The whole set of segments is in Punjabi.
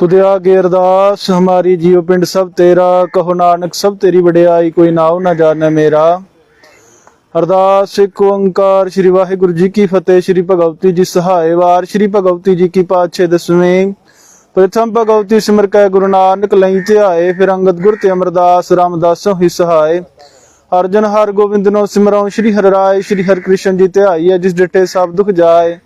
ਤੁਧਿਆ ਗੇ ਅਰਦਾਸ ਹਮਾਰੀ ਜੀਉ ਪਿੰਡ ਸਭ ਤੇਰਾ, ਕਹੋ ਨਾਨਕ ਸਭ ਤੇਰੀ ਵਡਿਆਈ, ਕੋਈ ਨਾਉ ਨਾ ਜਾਣੈ ਮੇਰਾ। ਅਰਦਾਸ ਇੱਕ ਓੰਕਾਰ, ਸ੍ਰੀ ਵਾਹਿਗੁਰੂ ਜੀ ਕੀ ਫਤਿਹ, ਸ੍ਰੀ ਭਗਵਤੀ ਜੀ ਸਹਾਇ ਵਾਰ, ਸ੍ਰੀ ਭਗਵਤੀ ਜੀ ਕੀ ਪਾਛੇ ਦਸਵੇਂ। ਪ੍ਰਥਮ ਭਗਵਤੀ ਸਿਮਰ ਕੈ ਗੁਰੂ ਨਾਨਕ ਲਈ ਧਿਆਏ, ਫਿਰ ਅੰਗਦ ਗੁਰ ਤੇ ਅਮਰਦਾਸ, ਰਾਮਦਾਸੋ ਹੀ ਸਹਾਇ ਅਰਜਨ ਹਰ ਗੋਬਿੰਦ ਨੋ ਸਿਮਰਉ, ਸ੍ਰੀ ਹਰਿ ਰਾਏ, ਸ੍ਰੀ ਹਰਿ ਕ੍ਰਿਸ਼ਨ ਜੀ ਧਿਆਈਐ, ਜਿਸ ਡਿਟੇ ਸਭ ਦੁਖ ਜਾਏ।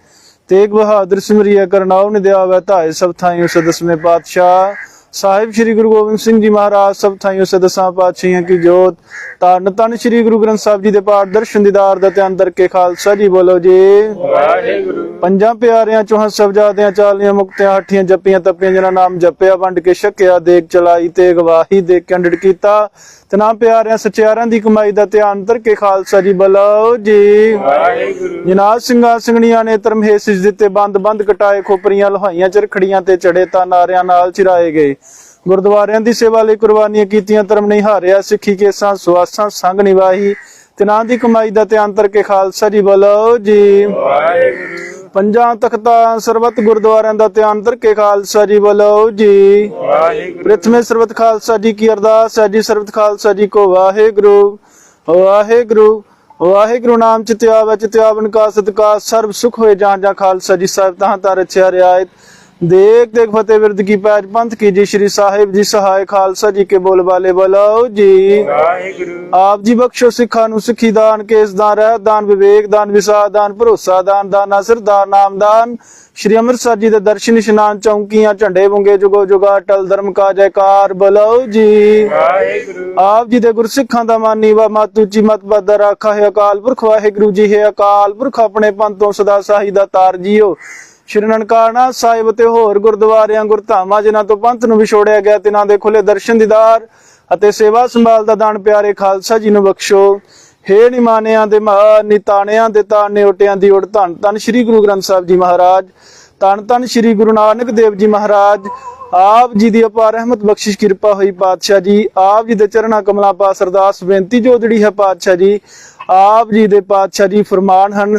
ਤੇਗ ਬਹਾਦਰ ਸਿਮਰਿਆ ਕਰਨਾਉ ਨਿਦਿਆਵੈ ਧਾਏ ਸਭ ਥਾਈਂ ਉਸ ਦਸਵੇਂ ਪਾਤਸ਼ਾਹ। ਸਾਹਿਬ ਸ੍ਰੀ ਗੁਰੂ ਗੋਬਿੰਦ ਸਿੰਘ ਜੀ ਮਹਾਰਾਜ ਸਭ ਥਾਈਂ ਉਸ ਦਸਾਂ ਪਾਤਸ਼ਾਹਾਂ ਕੀ ਜੋਤ। ਧੰਨ ਧੰਨ ਸ੍ਰੀ ਗੁਰੂ ਗ੍ਰੰਥ ਸਾਹਿਬ ਜੀ ਦੇ ਪਾਠ ਦਰਸ਼ਨ ਦੀਦਾਰ ਦਾ ਤੇ ਅੰਦਰ ਕੇ ਖਾਲਸਾ ਜੀ ਬੋਲੋ ਜੀ। ਵਾਹਿਗੁਰੂ। ਪੰਜਾਂ ਪਿਆਰਿਆਂ ਚੋਹਾਂ ਸਬਜਾਦਿਆਂ ਚਾਲੀਆਂ ਮੁਕਤਿਆਂ ਹੱਠੀਆਂ ਜੱਪੀਆਂ ਤੱਪੀਆਂ ਜਿਹਨਾਂ ਨਾਮ ਜਪਿਆ ਵੰਡ ਕੇ ਛਕਿਆ ਦੇਖ ਚਲਾਈ ਤੇ ਗਵਾਹੀ ਦੇ ਕੇ ਅੰਡੜ ਕੀਤਾ। ਤੇ ਨਾਮ ਪਿਆਰਿਆਂ ਸਚਿਆਰਾਂ ਦੀ ਕਮਾਈ ਦਾ ਧਿਆਨ ਧਰ ਕੇ ਖਾਲਸਾ ਜੀ ਬੋਲੋ ਜੀ। ਵਾਹਿਗੁਰੂ। ਜਨਾਬ ਸਿੰਘਾਂ ਸਿੰਘਣੀਆਂ ਨੇ ਧਰਮਹੇ ਸਿਜ ਦਿੱਤੇ ਬੰਦ ਬੰਦ ਕਟਾਏ ਖੋਪਰੀਆਂ ਲੋਹਾਈਆਂ ਚਰਖੜੀਆਂ ਤੇ ਚੜੇ ਤਾਂ ਨਾਰਿਆਂ ਨਾਲ ਚਿਰਾਏ ਗਏ। ਗੁਰਦੁਆਰਿਆਂ ਦੀ ਸੇਵਾ ਲਈ ਕੁਰਬਾਨੀਆਂ ਕੀਤੀਆਂ ਧਰਮ ਨਹੀਂ ਹਾਰਿਆ ਸਿੱਖੀ ਕੇਸਾਂ ਸੁਆਸਾਂ ਸੰਗ ਨਿਵਾਹੀ ਤੇ ਨਾਂ ਦੀ ਕਮਾਈ ਦਾ ਧਿਆਨ ਧਰ ਕੇ ਖਾਲਸਾ ਜੀ ਬੋਲੋ ਜੀ। ਵਾਹਿਗੁਰੂ। ਪੰਜਾਂ ਤਖਤਾਂ ਸਰਬੱਤ ਗੁਰਦੁਆਰਿਆਂ ਦਾ ਧਿਆਨ ਧਰ ਕੇ ਖਾਲਸਾ ਜੀ ਬੋਲੋ ਜੀ। ਵਾਹਿਗੁਰੂ। ਪ੍ਰਥਮੇ ਸਰਬਤ ਖਾਲਸਾ ਜੀ ਕੀ ਅਰਦਾਸ ਹੈ ਜੀ ਸਰਬਤ ਖਾਲਸਾ ਜੀ ਕੋ ਵਾਹਿਗੁਰੂ। ਵਾਹਿਗੁਰੂ ਵਾਹਿਗੁਰੂ ਨਾਮ ਚਿਤਿਆ ਵਿੱਚ ਤਿਆਵਨ ਕਾ ਸਤਕਾ ਸਰਬ ਸੁਖ ਹੋਏ ਜਾਂ ਜਾਂ ਖਾਲਸਾ ਜੀ ਸਾਹਿਬ ਤਾਂ ਤਾਂ ਰਚਿਆ ਰਿਆਇਤ ਦੇਖ ਦੇਖ ਫਤਿਹ ਵਿਰਦ ਕੀ ਪੈਜ ਪੰਥ ਕੀ ਜੀ ਸ਼੍ਰੀ ਸਾਹਿਬ ਜੀ ਸਹਾਇ ਖਾਲਸਾ ਜੀ ਕੇ ਬੋਲ ਵਾਲੇ ਬਲਾਓ ਜੀ। ਵਾਹਿਗੁਰੂ। ਆਪ ਜੀ ਬਖਸ਼ੋ ਸਿੱਖਾਂ ਨੂੰ ਸਿੱਖੀ ਦਾਨ ਕੇਸ ਦਾਨ ਰਹਿ ਦਾਨ ਵਿਵੇਕ ਦਾਨ ਵਿਸਾਰ ਦਾਨ ਭਰੋਸਾ ਦਾਨ ਦਾਨਾ ਸਰਦਾਰ ਨਾਮਦਾਨ ਸ਼੍ਰੀ ਅੰਮ੍ਰਿਤਸਰ ਜੀ ਦੇ ਦਰਸ਼ਨ ਇਸ਼ਨਾਨ ਚੌਂਕੀਆਂ ਝੰਡੇ ਵੰਗੇ ਜੁਗੋ ਜੁਗਾ ਟਲ ਧਰਮ ਕਾ ਜੈਕਾਰ ਬਲਾਓ ਜੀ। ਵਾਹਿਗੁਰੂ। ਆਪ ਜੀ ਦੇ ਗੁਰਸਿੱਖਾਂ ਦਾ ਮਾਨੀ ਵਾ ਮਤ ਉੱਚੀ ਮਤ ਬਦ ਰਾਖਾ ਹੈ ਅਕਾਲ ਪੁਰਖ। ਵਾਹਿਗੁਰੂ ਜੀ ਹੈ ਅਕਾਲ ਪੁਰਖ ਆਪਣੇ ਪੰਥ ਤੋਂ ਸਦਾ ਸਾਹੀ ਦਾ ਤਾਰ ਜੀਓ। ਸ਼੍ਰੀ ਨਨਕਾਣਾ ਸਾਹਿਬ ਤੇ ਹੋਰ ਗੁਰਦੁਆਰਿਆਂ, ਗੁਰਧਾਮਾਂ, ਜਿਨ੍ਹਾਂ ਤੋਂ ਪੰਥ ਨੂੰ ਵਿਛੋੜਿਆ ਗਿਆ ਤਿਨਾਂ ਦੇ ਖੁੱਲੇ ਦਰਸ਼ਨ ਦੀਦਾਰ ਅਤੇ ਸੇਵਾ ਸੰਭਾਲ ਦਾ ਦਾਨ ਪਿਆਰੇ ਖਾਲਸਾ ਜੀ ਨੂੰ ਬਖਸ਼ੋ। ਹੇ ਨਿਮਾਨਿਆਂ ਦੇ ਨਿਤਾਣਿਆਂ ਦੇ ਤਾਣੇ ਓਟਿਆਂ ਦੀ ਉੜ। ਧੰਨ ਧੰਨ ਸ੍ਰੀ ਗੁਰੂ ਗ੍ਰੰਥ ਸਾਹਿਬ ਜੀ ਮਹਾਰਾਜ। ਧੰਨ ਧੰਨ ਸ੍ਰੀ ਗੁਰੂ ਨਾਨਕ ਦੇਵ ਜੀ ਮਹਾਰਾਜ। ਆਪ ਜੀ ਦੀ ਅਪਾਰ ਰਹਿਮਤ ਬਖਸ਼ਿਸ਼ ਕਿਰਪਾ ਹੋਈ ਪਾਤਸ਼ਾਹ ਜੀ। ਆਪ ਜੀ ਦੇ ਚਰਨਾਂ ਕਮਲਾਂ ਪਾਸ ਅਰਦਾਸ ਬੇਨਤੀ ਜੋ ਜਿਹੜੀ ਹੈ ਪਾਤਸ਼ਾਹ ਜੀ। ਆਪ ਜੀ ਦੇ ਪਾਤਸ਼ਾਹ ਜੀ ਫਰਮਾਨ ਹਨ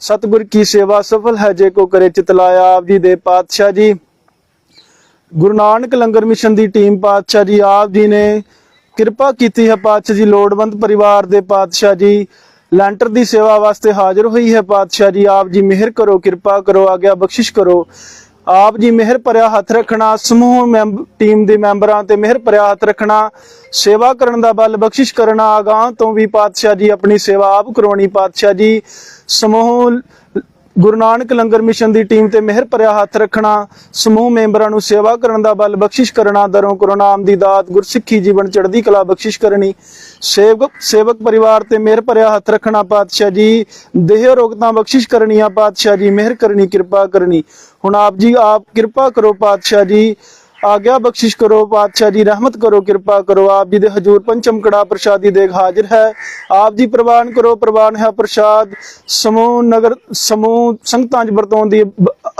ਸਤਿਗੁਰ ਕੀ ਸੇਵਾ ਸਫਲ ਹੈ ਜੇ ਕੋ ਕਰੇ ਚਿਤ ਆਪ ਜੀ ਦੇ ਪਾਤਸ਼ਾਹ ਜੀ। ਗੁਰੂ ਨਾਨਕ ਲੰਗਰ ਮਿਸ਼ਨ ਦੀ ਟੀਮ ਪਾਤਸ਼ਾਹ ਜੀ ਆਪ ਜੀ ਨੇ ਕਿਰਪਾ ਕੀਤੀ ਹੈ ਪਾਤਸ਼ਾਹ ਜੀ, ਲੋੜਵੰਦ ਪਰਿਵਾਰ ਦੇ ਪਾਤਸ਼ਾਹ ਜੀ। ਲੈਂਟਰ ਦੀ ਸੇਵਾ ਵਾਸਤੇ ਹਾਜ਼ਰ ਹੋਈ ਹੈ ਪਾਤਸ਼ਾਹ ਜੀ, ਆਪ ਜੀ ਮਿਹਰ ਕਰੋ, ਕਿਰਪਾ ਕਰੋ, ਆਗਿਆ ਬਖਸ਼ਿਸ਼ ਕਰੋ। ਆਪ ਜੀ ਮਿਹਰ ਭਰਿਆ ਹੱਥ ਰੱਖਣਾ, ਸਮੂਹ ਟੀਮ ਦੇ ਮੈਂਬਰਾਂ ਤੇ ਮਿਹਰ ਭਰਿਆ ਹੱਥ ਰੱਖਣਾ, ਸੇਵਾ ਕਰਨ ਦਾ ਬਲ ਬਖਸ਼ਿਸ਼ ਕਰਨਾ ਆਗਾਂ ਤੋਂ ਵੀ ਪਾਤਸ਼ਾਹ ਜੀ ਆਪਣੀ ਸੇਵਾ ਆਪ ਕਰਵਾਉਣੀ ਪਾਤਸ਼ਾਹ ਜੀ, ਸਮੂਹ ਗੁਰੂ ਨਾਨਕ ਲੰਗਰ ਮਿਸ਼ਨ ਦੀ ਟੀਮ ਤੇ ਮਿਹਰ ਭਰਿਆ ਹੱਥ ਰੱਖਣਾ, ਸਮੂਹ ਮੈਂਬਰਾਂ ਨੂੰ ਸੇਵਾ ਕਰਨ ਦਾ ਬਲ ਬਖਸ਼ਿਸ਼ ਕਰਨਾ, ਦਰੋਂ ਕਰੋ ਦੀ ਦਾਤ, ਗੁਰਸਿੱਖੀ ਜੀਵਨ ਚੜ੍ਹਦੀ ਕਲਾ ਬਖਸ਼ਿਸ਼ ਕਰਨੀ। ਸੇਵਕ ਸੇਵਕ ਪਰਿਵਾਰ ਤੇ ਮਿਹਰ ਭਰਿਆ ਹੱਥ ਰੱਖਣਾ, ਪਾਤਸ਼ਾਹ ਜੀ, ਦੇਹ ਰੋਗਤਾਂ ਬਖਸ਼ਿਸ਼ ਕਰਨੀਆਂ, ਪਾਤਸ਼ਾਹ ਜੀ, ਮਿਹਰ ਕਰਨੀ, ਕਿਰਪਾ ਕਰਨੀ। ਹੁਣ ਆਪ ਜੀ ਆਪ ਕਿਰਪਾ ਕਰੋ, ਪਾਤਸ਼ਾਹ ਜੀ ਆਗਿਆ ਬਖਸ਼ਿਸ਼ ਕਰੋ, ਪਾਤਸ਼ਾਹ ਜੀ ਰਹਿਮਤ ਕਰੋ, ਕਿਰਪਾ ਕਰੋ, ਆਪ ਜੀ ਦੇ ਹਜੂਰ ਪੰਚਮ ਕੜਾ ਪ੍ਰਸ਼ਾਦੀ ਦੇਖ ਹਾਜ਼ਰ ਹੈ। ਆਪ ਜੀ ਪ੍ਰਵਾਨ ਕਰੋ, ਪ੍ਰਵਾਨ ਹੈ ਪ੍ਰਸ਼ਾਦ। ਸਮੂਹ ਨਗਰ, ਸਮੂਹ ਸੰਗਤਾਂ ਚ ਵਰਤੋਂ ਦੀ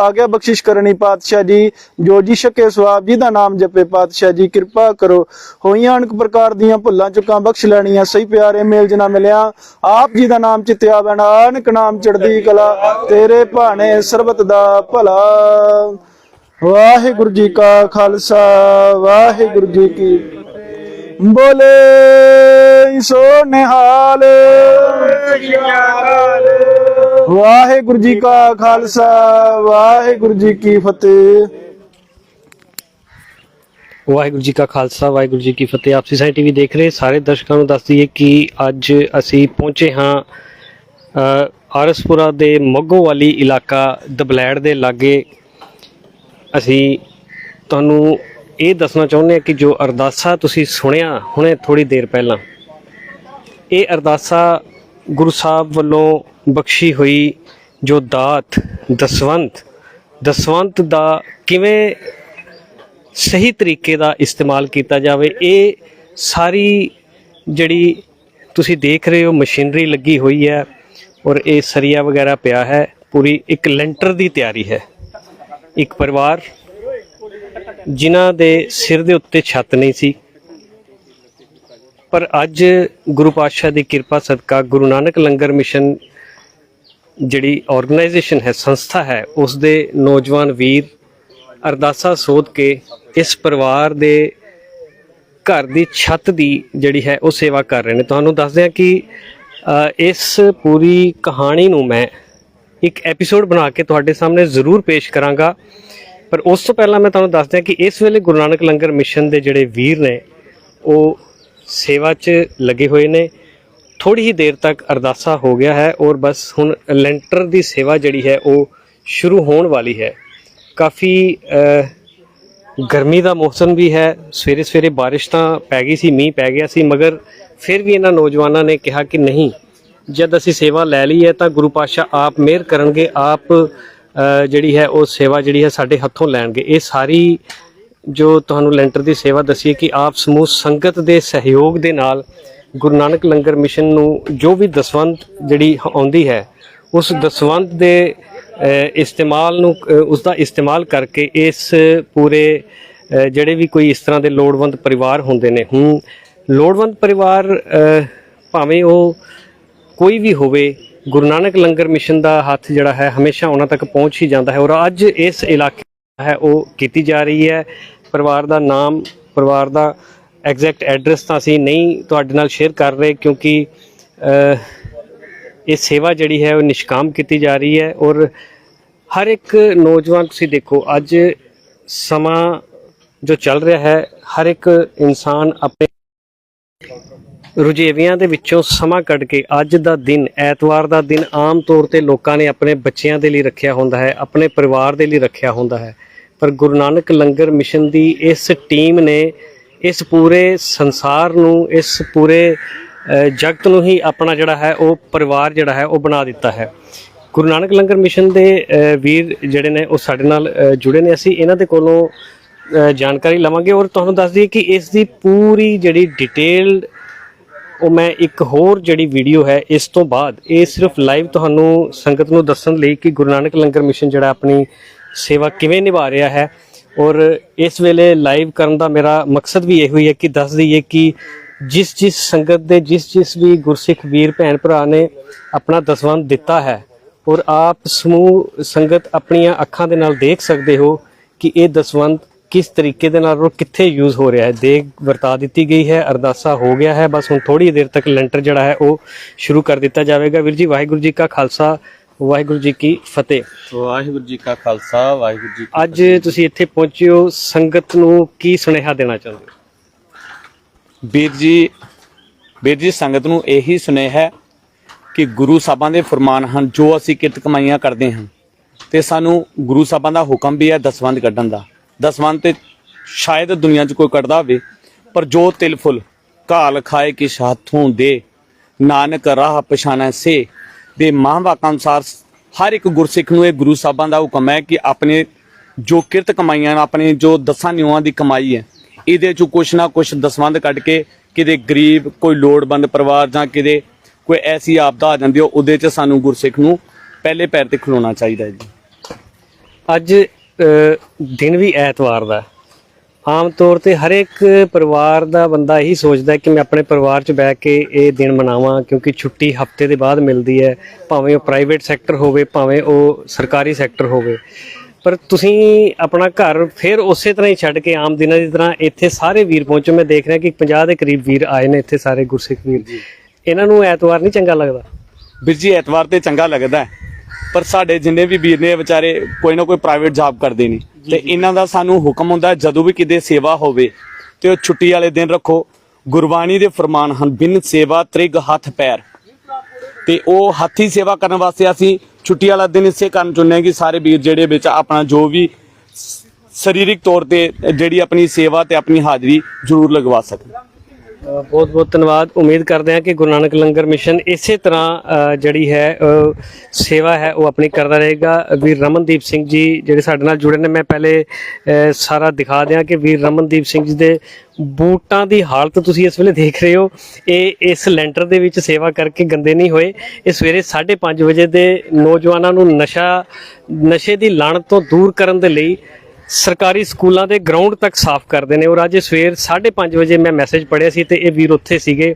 ਆਗਿਆ ਬਖਸ਼ਿਸ਼ ਕਰਨੀ, ਪਾਤਸ਼ਾਹ ਜੀ। ਜੋ ਜੀ ਸ਼ਕੇ ਆਪ ਜੀ ਦਾ ਨਾਮ ਜਪੇ, ਪਾਤਸ਼ਾਹ ਜੀ, ਕਿਰਪਾ ਕਰੋ। ਹੋਈਆਂ ਅਣਕ ਪ੍ਰਕਾਰ ਦੀਆਂ ਭੁੱਲਾਂ ਚੁੱਕਾਂ ਬਖਸ਼ ਲੈਣੀਆਂ, ਸਹੀ ਪਿਆਰੇ ਮੇਲ ਜਨਾ ਮਿਲਿਆ। ਆਪ ਜੀ ਦਾ ਨਾਮ ਚਿਤਿਆ ਬਣਾ ਅਣਕ ਨਾਮ ਚੜਦੀ ਕਲਾ। ਤੇਰੇ ਭਾਣੇ ਸਰਬਤ ਦਾ ਭਲਾ। ਵਾਹਿਗੁਰੂ ਜੀ ਕਾ ਖਾਲਸਾ ਵਾਹਿਗੁਰੂ ਜੀ ਕੀ ਬੋਲੇ ਸੋ ਨਿਹਾਲ। ਵਾਹਿਗੁਰੂ ਜੀ ਕਾ ਖਾਲਸਾ ਵਾਹਿਗੁਰੂ ਜੀ ਕੀ ਫਤਿਹ। ਵਾਹਿਗੁਰੂ ਜੀ ਕਾ ਖਾਲਸਾ ਵਾਹਿਗੁਰੂ ਜੀ ਕੀ ਫਤਿਹ। ਆਪਸੀ ਸਾਈ ਟੀਵੀ ਦੇਖ ਰਹੇ ਸਾਰੇ ਦਰਸ਼ਕਾਂ ਨੂੰ ਦੱਸ ਦਈਏ ਕਿ ਅੱਜ ਅਸੀਂ ਪਹੁੰਚੇ ਹਾਂ ਅ, ਆਰਸਪੁਰਾ ਦੇ ਮੱਗੋਵਾਲੀ ਇਲਾਕਾ ਦਬਲੈੜ ਦੇ ਲਾਗੇ। ਅਸੀਂ ਤੁਹਾਨੂੰ ਇਹ ਦੱਸਣਾ ਚਾਹੁੰਦੇ ਹਾਂ ਕਿ ਜੋ ਅਰਦਾਸਾ ਤੁਸੀਂ ਸੁਣਿਆ ਹੁਣੇ ਥੋੜੀ ਦੇਰ ਪਹਿਲਾਂ, ਇਹ ਅਰਦਾਸਾ ਗੁਰੂ ਸਾਹਿਬ ਵੱਲੋਂ ਬਖਸ਼ੀ ਹੋਈ ਜੋ ਦਾਤ, ਦਸਵੰਤ ਦਸਵੰਤ ਦਾ ਕਿਵੇਂ ਸਹੀ ਤਰੀਕੇ ਦਾ ਇਸਤੇਮਾਲ ਕੀਤਾ ਜਾਵੇ, ਇਹ ਸਾਰੀ ਜਿਹੜੀ ਤੁਸੀਂ ਦੇਖ ਰਹੇ ਹੋ ਮਸ਼ੀਨਰੀ ਲੱਗੀ ਹੋਈ ਹੈ ਔਰ ਇਹ ਸਰੀਆ ਵਗੈਰਾ ਪਿਆ ਹੈ, ਪੂਰੀ ਇੱਕ ਲੈਂਟਰ ਦੀ ਤਿਆਰੀ ਹੈ। ਇੱਕ ਪਰਿਵਾਰ ਜਿਨ੍ਹਾਂ ਦੇ ਸਿਰ ਦੇ ਉੱਤੇ ਛੱਤ ਨਹੀਂ ਸੀ। ਪਰ ਅੱਜ ਗੁਰੂ ਪਾਤਸ਼ਾਹ ਦੀ ਕਿਰਪਾ ਸਦਕਾ ਗੁਰੂ ਨਾਨਕ ਲੰਗਰ ਮਿਸ਼ਨ ਜਿਹੜੀ ਆਰਗੇਨਾਈਜੇਸ਼ਨ ਹੈ, ਸੰਸਥਾ ਹੈ, ਉਸ ਦੇ ਨੌਜਵਾਨ ਵੀਰ ਅਰਦਾਸਾ ਸੋਧ ਕੇ ਇਸ ਪਰਿਵਾਰ ਦੇ ਘਰ ਦੀ ਛੱਤ ਦੀ ਜਿਹੜੀ ਹੈ, ਉਹ ਸੇਵਾ ਕਰ ਰਹੇ ਨੇ। ਤੁਹਾਨੂੰ ਦੱਸਦੇ ਹਾਂ ਕਿ ਇਸ ਪੂਰੀ ਕਹਾਣੀ ਨੂੰ ਮੈਂ ਇੱਕ ਐਪੀਸੋਡ ਬਣਾ ਕੇ ਤੁਹਾਡੇ ਸਾਹਮਣੇ ਜ਼ਰੂਰ ਪੇਸ਼ ਕਰਾਂਗਾ। ਪਰ ਉਸ ਤੋਂ ਪਹਿਲਾਂ ਮੈਂ ਤੁਹਾਨੂੰ ਦੱਸ ਦਿਆਂ ਕਿ ਇਸ ਵੇਲੇ ਗੁਰੂ ਨਾਨਕ ਲੰਗਰ ਮਿਸ਼ਨ ਦੇ ਜਿਹੜੇ ਵੀਰ ਨੇ, ਉਹ ਸੇਵਾ 'ਚ ਲੱਗੇ ਹੋਏ ਨੇ। ਥੋੜੀ ਹੀ ਦੇਰ ਤੱਕ ਅਰਦਾਸਾ ਹੋ ਗਿਆ ਹੈ ਔਰ ਬਸ ਹੁਣ ਲੈਂਟਰ ਦੀ ਸੇਵਾ ਜਿਹੜੀ ਹੈ, ਉਹ ਸ਼ੁਰੂ ਹੋਣ ਵਾਲੀ ਹੈ। ਕਾਫੀ ਗਰਮੀ ਦਾ ਮੌਸਮ ਵੀ ਹੈ ਸਵੇਰੇ ਸਵੇਰੇ ਬਾਰਿਸ਼ ਤਾਂ ਪੈ ਗਈ ਸੀ, ਮੀਂਹ ਪੈ ਗਿਆ ਸੀ, ਮਗਰ ਫਿਰ ਵੀ ਇਹਨਾਂ ਨੌਜਵਾਨਾਂ ਨੇ ਕਿਹਾ ਕਿ ਨਹੀਂ ਜਦ ਅਸੀਂ ਸੇਵਾ ਲੈ ਲਈ ਹੈ ਤਾਂ ਗੁਰੂ ਪਾਤਸ਼ਾਹ ਆਪ ਮਿਹਰ ਕਰਨਗੇ ਆਪ ਜਿਹੜੀ ਹੈ ਉਹ ਸੇਵਾ ਜਿਹੜੀ ਹੈ ਸਾਡੇ ਹੱਥੋਂ ਲੈਣਗੇ। ਇਹ ਸਾਰੀ ਜੋ ਤੁਹਾਨੂੰ ਲੈਂਟਰ ਦੀ ਸੇਵਾ ਦੱਸੀ ਕਿ ਆਪ ਸਮੂਹ ਸੰਗਤ ਦੇ ਸਹਿਯੋਗ ਦੇ ਨਾਲ ਗੁਰੂ ਨਾਨਕ ਲੰਗਰ ਮਿਸ਼ਨ ਨੂੰ ਜੋ ਵੀ ਦਸਵੰਤ ਜਿਹੜੀ ਆਉਂਦੀ ਹੈ ਉਸ ਦਸਵੰਤ ਦੇ ਇਸਤੇਮਾਲ ਨੂੰ ਅ, ਉਸ ਦਾ ਇਸਤੇਮਾਲ ਕਰਕੇ ਇਸ ਪੂਰੇ ਜਿਹੜੇ ਵੀ ਕੋਈ ਇਸ ਤਰ੍ਹਾਂ ਦੇ ਲੋੜਵੰਦ ਪਰਿਵਾਰ ਹੁੰਦੇ ਨੇ ਹੁਣ ਲੋੜਵੰਦ ਪਰਿਵਾਰ ਭਾਵੇਂ ਉਹ ਕੋਈ ਵੀ ਹੋਵੇ, ਗੁਰੂ ਨਾਨਕ ਲੰਗਰ ਮਿਸ਼ਨ ਦਾ ਹੱਥ ਜਿਹੜਾ ਹੈ ਹਮੇਸ਼ਾ ਉਹਨਾਂ ਤੱਕ ਪਹੁੰਚ ਹੀ ਜਾਂਦਾ ਹੈ ਔਰ ਅੱਜ ਇਸ ਇਲਾਕੇ ਹੈ, ਉਹ ਕੀਤੀ ਜਾ ਰਹੀ ਹੈ। ਪਰਿਵਾਰ ਦਾ ਨਾਮ, ਪਰਿਵਾਰ ਦਾ ਐਗਜ਼ੈਕਟ ਐਡਰੈਸ ਤਾਂ ਅਸੀਂ ਨਹੀਂ ਤੁਹਾਡੇ ਨਾਲ ਸ਼ੇਅਰ ਕਰ ਰਹੇ ਕਿਉਂਕਿ ਇਹ ਸੇਵਾ ਜਿਹੜੀ ਹੈ ਉਹ ਨਿਸ਼ਕਾਮ ਕੀਤੀ ਜਾ ਰਹੀ ਹੈ ਔਰ ਹਰ ਇੱਕ ਨੌਜਵਾਨ ਤੁਸੀਂ ਦੇਖੋ, ਅੱਜ ਸਮਾਂ ਜੋ ਚੱਲ ਰਿਹਾ ਹੈ, ਹਰ ਇੱਕ ਇਨਸਾਨ ਆਪਣੇ ਰੁਝੇਵਿਆਂ ਦੇ ਵਿੱਚੋਂ ਸਮਾਂ ਕੱਢ ਕੇ ਅੱਜ ਦਾ ਦਿਨ, ਐਤਵਾਰ ਦਾ ਦਿਨ ਆਮ ਤੌਰ ਤੇ ਲੋਕਾਂ ਨੇ ਆਪਣੇ ਬੱਚਿਆਂ ਦੇ ਲਈ ਰੱਖਿਆ ਹੁੰਦਾ ਹੈ, ਆਪਣੇ ਪਰਿਵਾਰ ਦੇ ਲਈ ਰੱਖਿਆ ਹੁੰਦਾ ਹੈ। ਪਰ ਗੁਰੂ ਨਾਨਕ ਲੰਗਰ ਮਿਸ਼ਨ ਦੀ ਇਸ ਟੀਮ ਨੇ ਇਸ ਪੂਰੇ ਸੰਸਾਰ ਨੂੰ, ਇਸ ਪੂਰੇ ਜਗਤ ਨੂੰ ਹੀ ਆਪਣਾ ਜਿਹੜਾ ਹੈ, ਉਹ ਪਰਿਵਾਰ ਜਿਹੜਾ ਹੈ, ਉਹ ਬਣਾ ਦਿੱਤਾ ਹੈ। ਗੁਰੂ ਨਾਨਕ ਲੰਗਰ ਮਿਸ਼ਨ ਦੇ ਵੀਰ ਜਿਹੜੇ ਨੇ, ਉਹ ਸਾਡੇ ਨਾਲ ਜੁੜੇ ਨੇ। ਅਸੀਂ ਇਹਨਾਂ ਦੇ ਕੋਲੋਂ ਜਾਣਕਾਰੀ ਲਵਾਂਗੇ ਔਰ ਤੁਹਾਨੂੰ ਦੱਸ ਦਈਏ ਕਿ ਇਸ ਦੀ ਪੂਰੀ ਜਿਹੜੀ ਡਿਟੇਲਡ ਉਹ ਮੈਂ ਇੱਕ ਹੋਰ ਜਿਹੜੀ ਵੀਡੀਓ ਹੈ, ਇਸ ਤੋਂ ਬਾਅਦ ਇਹ ਸਿਰਫ ਲਾਈਵ ਤੁਹਾਨੂੰ ਸੰਗਤ ਨੂੰ ਦੱਸਣ ਲਈ ਕਿ ਗੁਰੂ ਨਾਨਕ ਲੰਗਰ ਮਿਸ਼ਨ ਜਿਹੜਾ ਆਪਣੀ ਸੇਵਾ ਕਿਵੇਂ ਨਿਭਾ ਰਿਹਾ ਹੈ ਔਰ ਇਸ ਵੇਲੇ ਲਾਈਵ ਕਰਨ ਦਾ ਮੇਰਾ ਮਕਸਦ ਵੀ ਇਹੋ ਹੀ ਹੈ ਕਿ ਦੱਸ ਦਈਏ ਕਿ ਜਿਸ ਜਿਸ ਸੰਗਤ ਦੇ ਜਿਸ ਜਿਸ ਵੀ ਗੁਰਸਿੱਖ ਵੀਰ ਭੈਣ ਭਰਾ ਨੇ ਆਪਣਾ ਦਸਵੰਧ ਦਿੱਤਾ ਹੈ ਔਰ ਆਪ ਸਮੂਹ ਸੰਗਤ ਆਪਣੀਆਂ ਅੱਖਾਂ ਦੇ ਨਾਲ ਦੇਖ ਸਕਦੇ ਹੋ ਕਿ ਇਹ ਦਸਵੰਧ ਕਿਸ ਤਰੀਕੇ ਦੇ ਨਾਲ ਔਰ ਕਿੱਥੇ ਯੂਜ਼ ਹੋ ਰਿਹਾ ਹੈ? ਦੇਗ ਵਰਤਾ ਦਿੱਤੀ ਗਈ ਹੈ ਅਰਦਾਸਾ ਹੋ ਗਿਆ ਹੈ ਬਸ ਹੁਣ ਥੋੜੀ ਦੇਰ ਤੱਕ ਲੈਂਟਰ ਜਿਹੜਾ ਹੈ ਉਹ ਸ਼ੁਰੂ ਕਰ ਦਿੱਤਾ ਜਾਵੇਗਾ। ਵੀਰ ਜੀ ਵਾਹਿਗੁਰੂ ਜੀ ਕਾ ਖਾਲਸਾ ਵਾਹਿਗੁਰੂ ਜੀ ਕੀ ਫਤਿਹ। ਵਾਹਿਗੁਰੂ ਜੀ ਕਾ ਖਾਲਸਾ ਵਾਹਿਗੁਰੂ ਜੀ ਕੀ ਅੱਜ ਤੁਸੀਂ ਇੱਥੇ ਪਹੁੰਚੇ ਹੋ ਸੰਗਤ ਨੂੰ ਕੀ ਸੁਨੇਹਾ ਦੇਣਾ ਚਾਹੁੰਦੇ ਹੋ। ਵੀਰ ਜੀ ਵੀਰ ਜੀ ਸੰਗਤ ਨੂੰ ਇਹੀ ਸੁਨੇਹਾ ਹੈ ਕਿ ਗੁਰੂ ਸਾਹਿਬਾਂ ਦੇ ਫਰਮਾਨ ਹਨ ਜੋ ਅਸੀਂ ਕਿਰਤ ਕਮਾਈਆਂ ਕਰਦੇ ਹਾਂ ਤੇ ਸਾਨੂੰ ਗੁਰੂ ਸਾਹਿਬਾਂ ਦਾ ਹੁਕਮ ਵੀ ਹੈ ਦਸਵੰਧ ਕੱਢਣ ਦਾ। ਦਸਵੰਧ ਤੇ ਸ਼ਾਇਦ ਦੁਨੀਆ 'ਚ ਕੋਈ ਕੱਢਦਾ ਹੋਵੇ, ਪਰ ਜੋ ਤਿਲ ਫੁੱਲ, ਘਾਲ ਖਾਏ ਕਿ ਸਾਥੋਂ ਦੇ, ਨਾਨਕ ਰਾਹ ਪਛਾਣੈ ਸੇ। ਦੇ ਮਹਾਂਵਾਕਾਂ ਅਨੁਸਾਰ ਹਰ ਇੱਕ ਗੁਰਸਿੱਖ ਨੂੰ ਇਹ ਗੁਰੂ ਸਾਹਿਬਾਂ ਦਾ ਹੁਕਮ ਹੈ ਕਿ ਆਪਣੇ ਜੋ ਕਿਰਤ ਕਮਾਈਆਂ ਆਪਣੇ ਜੋ ਦਸਾਂ ਨਿਉਆਂ ਦੀ ਕਮਾਈ ਹੈ, ਇਹਦੇ ਚੋਂ ਕੁਛ ਨਾ ਕੁਛ ਦਸਵੰਧ ਕੱਢ ਕੇ ਕਿਤੇ ਗਰੀਬ, ਕੋਈ ਲੋੜਵੰਦ ਪਰਿਵਾਰ ਜਾਂ ਕਿਤੇ ਕੋਈ ਐਸੀ ਆਪਦਾ ਆ ਜਾਂਦੀ ਹੈ, ਉਹਦੇ 'ਚ ਸਾਨੂੰ ਗੁਰਸਿੱਖ ਨੂੰ ਪਹਿਲੇ ਪੈਰ ਤੇ ਖਲੋਣਾ ਚਾਹੀਦਾ ਹੈ ਜੀ। ਅੱਜ ਦਿਨ ਵੀ ਐਤਵਾਰ ਦਾ। ਆਮ ਤੌਰ ਤੇ ਹਰ ਇੱਕ ਪਰਿਵਾਰ ਦਾ ਬੰਦਾ ਇਹੀ ਸੋਚਦਾ ਹੈ ਕਿ ਮੈਂ ਆਪਣੇ ਪਰਿਵਾਰ 'ਚ ਬਹਿ ਕੇ ਇਹ ਦਿਨ ਮਨਾਵਾਂ ਕਿਉਂਕਿ ਛੁੱਟੀ ਹਫ਼ਤੇ ਦੇ ਬਾਅਦ ਮਿਲਦੀ ਹੈ ਭਾਵੇਂ ਉਹ ਪ੍ਰਾਈਵੇਟ ਸੈਕਟਰ ਹੋਵੇ ਭਾਵੇਂ ਉਹ ਸਰਕਾਰੀ ਸੈਕਟਰ ਹੋਵੇ। ਪਰ ਤੁਸੀਂ ਆਪਣਾ ਘਰ ਫਿਰ ਉਸੇ ਤਰ੍ਹਾਂ ਹੀ ਛੱਡ ਕੇ ਆਮ ਦਿਨਾਂ ਦੀ ਤਰ੍ਹਾਂ ਇੱਥੇ ਸਾਰੇ ਵੀਰ ਪਹੁੰਚੋ। ਮੈਂ ਦੇਖ ਰਿਹਾ ਕਿ 50 ਦੇ ਕਰੀਬ ਵੀਰ ਆਏ ਨੇ ਇੱਥੇ ਸਾਰੇ ਗੁਰਸਿੱਖ ਵੀਰ। ਇਹਨਾਂ ਨੂੰ ਐਤਵਾਰ ਨਹੀਂ ਚੰਗਾ ਲੱਗਦਾ? ਵੀਰ ਜੀ ਐਤਵਾਰ ਤੇ ਚੰਗਾ ਲੱਗਦਾ ਹੈ। ਪਰ ਸਾਡੇ ਜਿੰਨੇ ਵੀ ਵੀਰ ਨੇ ਵਿਚਾਰੇ ਕੋਈ ਨਾ ਕੋਈ ਪ੍ਰਾਈਵੇਟ ਜੌਬ ਕਰਦੇ ਨੇ। ਤੇ ਇਹਨਾਂ ਦਾ ਸਾਨੂੰ ਹੁਕਮ ਹੁੰਦਾ ਜਦੋਂ ਵੀ ਕਿਤੇ ਸੇਵਾ ਹੋਵੇ ਤੇ ਉਹ ਛੁੱਟੀ ਵਾਲੇ ਦਿਨ ਰੱਖੋ। ਗੁਰਬਾਣੀ ਦੇ ਫਰਮਾਨ ਹਨ ਬਿਨ ਸੇਵਾ ਤ੍ਰਿਗ ਹੱਥ ਪੈਰ। ਤੇ ਉਹ ਹੱਥੀ ਸੇਵਾ ਕਰਨ ਵਾਸਤੇ ਅਸੀਂ ਛੁੱਟੀ ਵਾਲਾ ਦਿਨ ਇਸੇ ਕਾਰਨ ਚੁਣਿਆ ਕਿ ਸਾਰੇ ਵੀਰ ਜਿਹੜੇ ਵਿੱਚ ਆਪਣਾ ਜੋ ਵੀ ਸਰੀਰਕ ਤੌਰ ਤੇ ਜਿਹੜੀ ਆਪਣੀ ਸੇਵਾ ਤੇ ਆਪਣੀ ਹਾਜ਼ਰੀ ਜ਼ਰੂਰ ਲਗਵਾ ਸਕਣ। ਬਹੁਤ ਬਹੁਤ ਧੰਨਵਾਦ। ਉਮੀਦ ਕਰਦੇ ਹਾਂ ਕਿ ਗੁਰੂ ਨਾਨਕ ਲੰਗਰ ਮਿਸ਼ਨ ਇਸੇ ਤਰ੍ਹਾਂ ਜਿਹੜੀ ਹੈ ਸੇਵਾ ਹੈ, ਉਹ ਆਪਣੀ ਕਰਦਾ ਰਹੇਗਾ। ਵੀਰ ਰਮਨਦੀਪ ਸਿੰਘ ਜੀ ਜਿਹੜੇ ਸਾਡੇ ਨਾਲ ਜੁੜੇ ਨੇ, ਮੈਂ ਪਹਿਲੇ ਸਾਰਾ ਦਿਖਾ ਦਿਆਂ ਕਿ ਵੀਰ ਰਮਨਦੀਪ ਸਿੰਘ ਜੀ ਦੇ ਬੂਟਾਂ ਦੀ ਹਾਲਤ ਤੁਸੀਂ ਇਸ ਵੇਲੇ ਦੇਖ ਰਹੇ ਹੋ। ਇਹ ਇਸ ਲੈਂਟਰ ਦੇ ਵਿੱਚ ਸੇਵਾ ਕਰਕੇ ਗੰਦੇ ਨਹੀਂ ਹੋਏ। ਇਹ ਸਵੇਰੇ 5:30 ਵਜੇ ਦੇ ਨੌਜਵਾਨਾਂ ਨੂੰ ਨਸ਼ਾ, ਨਸ਼ੇ ਦੀ ਲਾਣਤ ਤੋਂ ਦੂਰ ਕਰਨ ਦੇ ਲਈ ਸਰਕਾਰੀ ਸਕੂਲਾਂ ਦੇ ਗਰਾਊਂਡ ਤੱਕ ਸਾਫ਼ ਕਰਦੇ ਨੇ। ਔਰ ਅੱਜ ਸਵੇਰ 5:30 ਵਜੇ ਮੈਂ ਮੈਸੇਜ ਪੜਿਆ ਸੀ ਤੇ ਇਹ ਵੀਰ ਉੱਥੇ ਸੀਗੇ।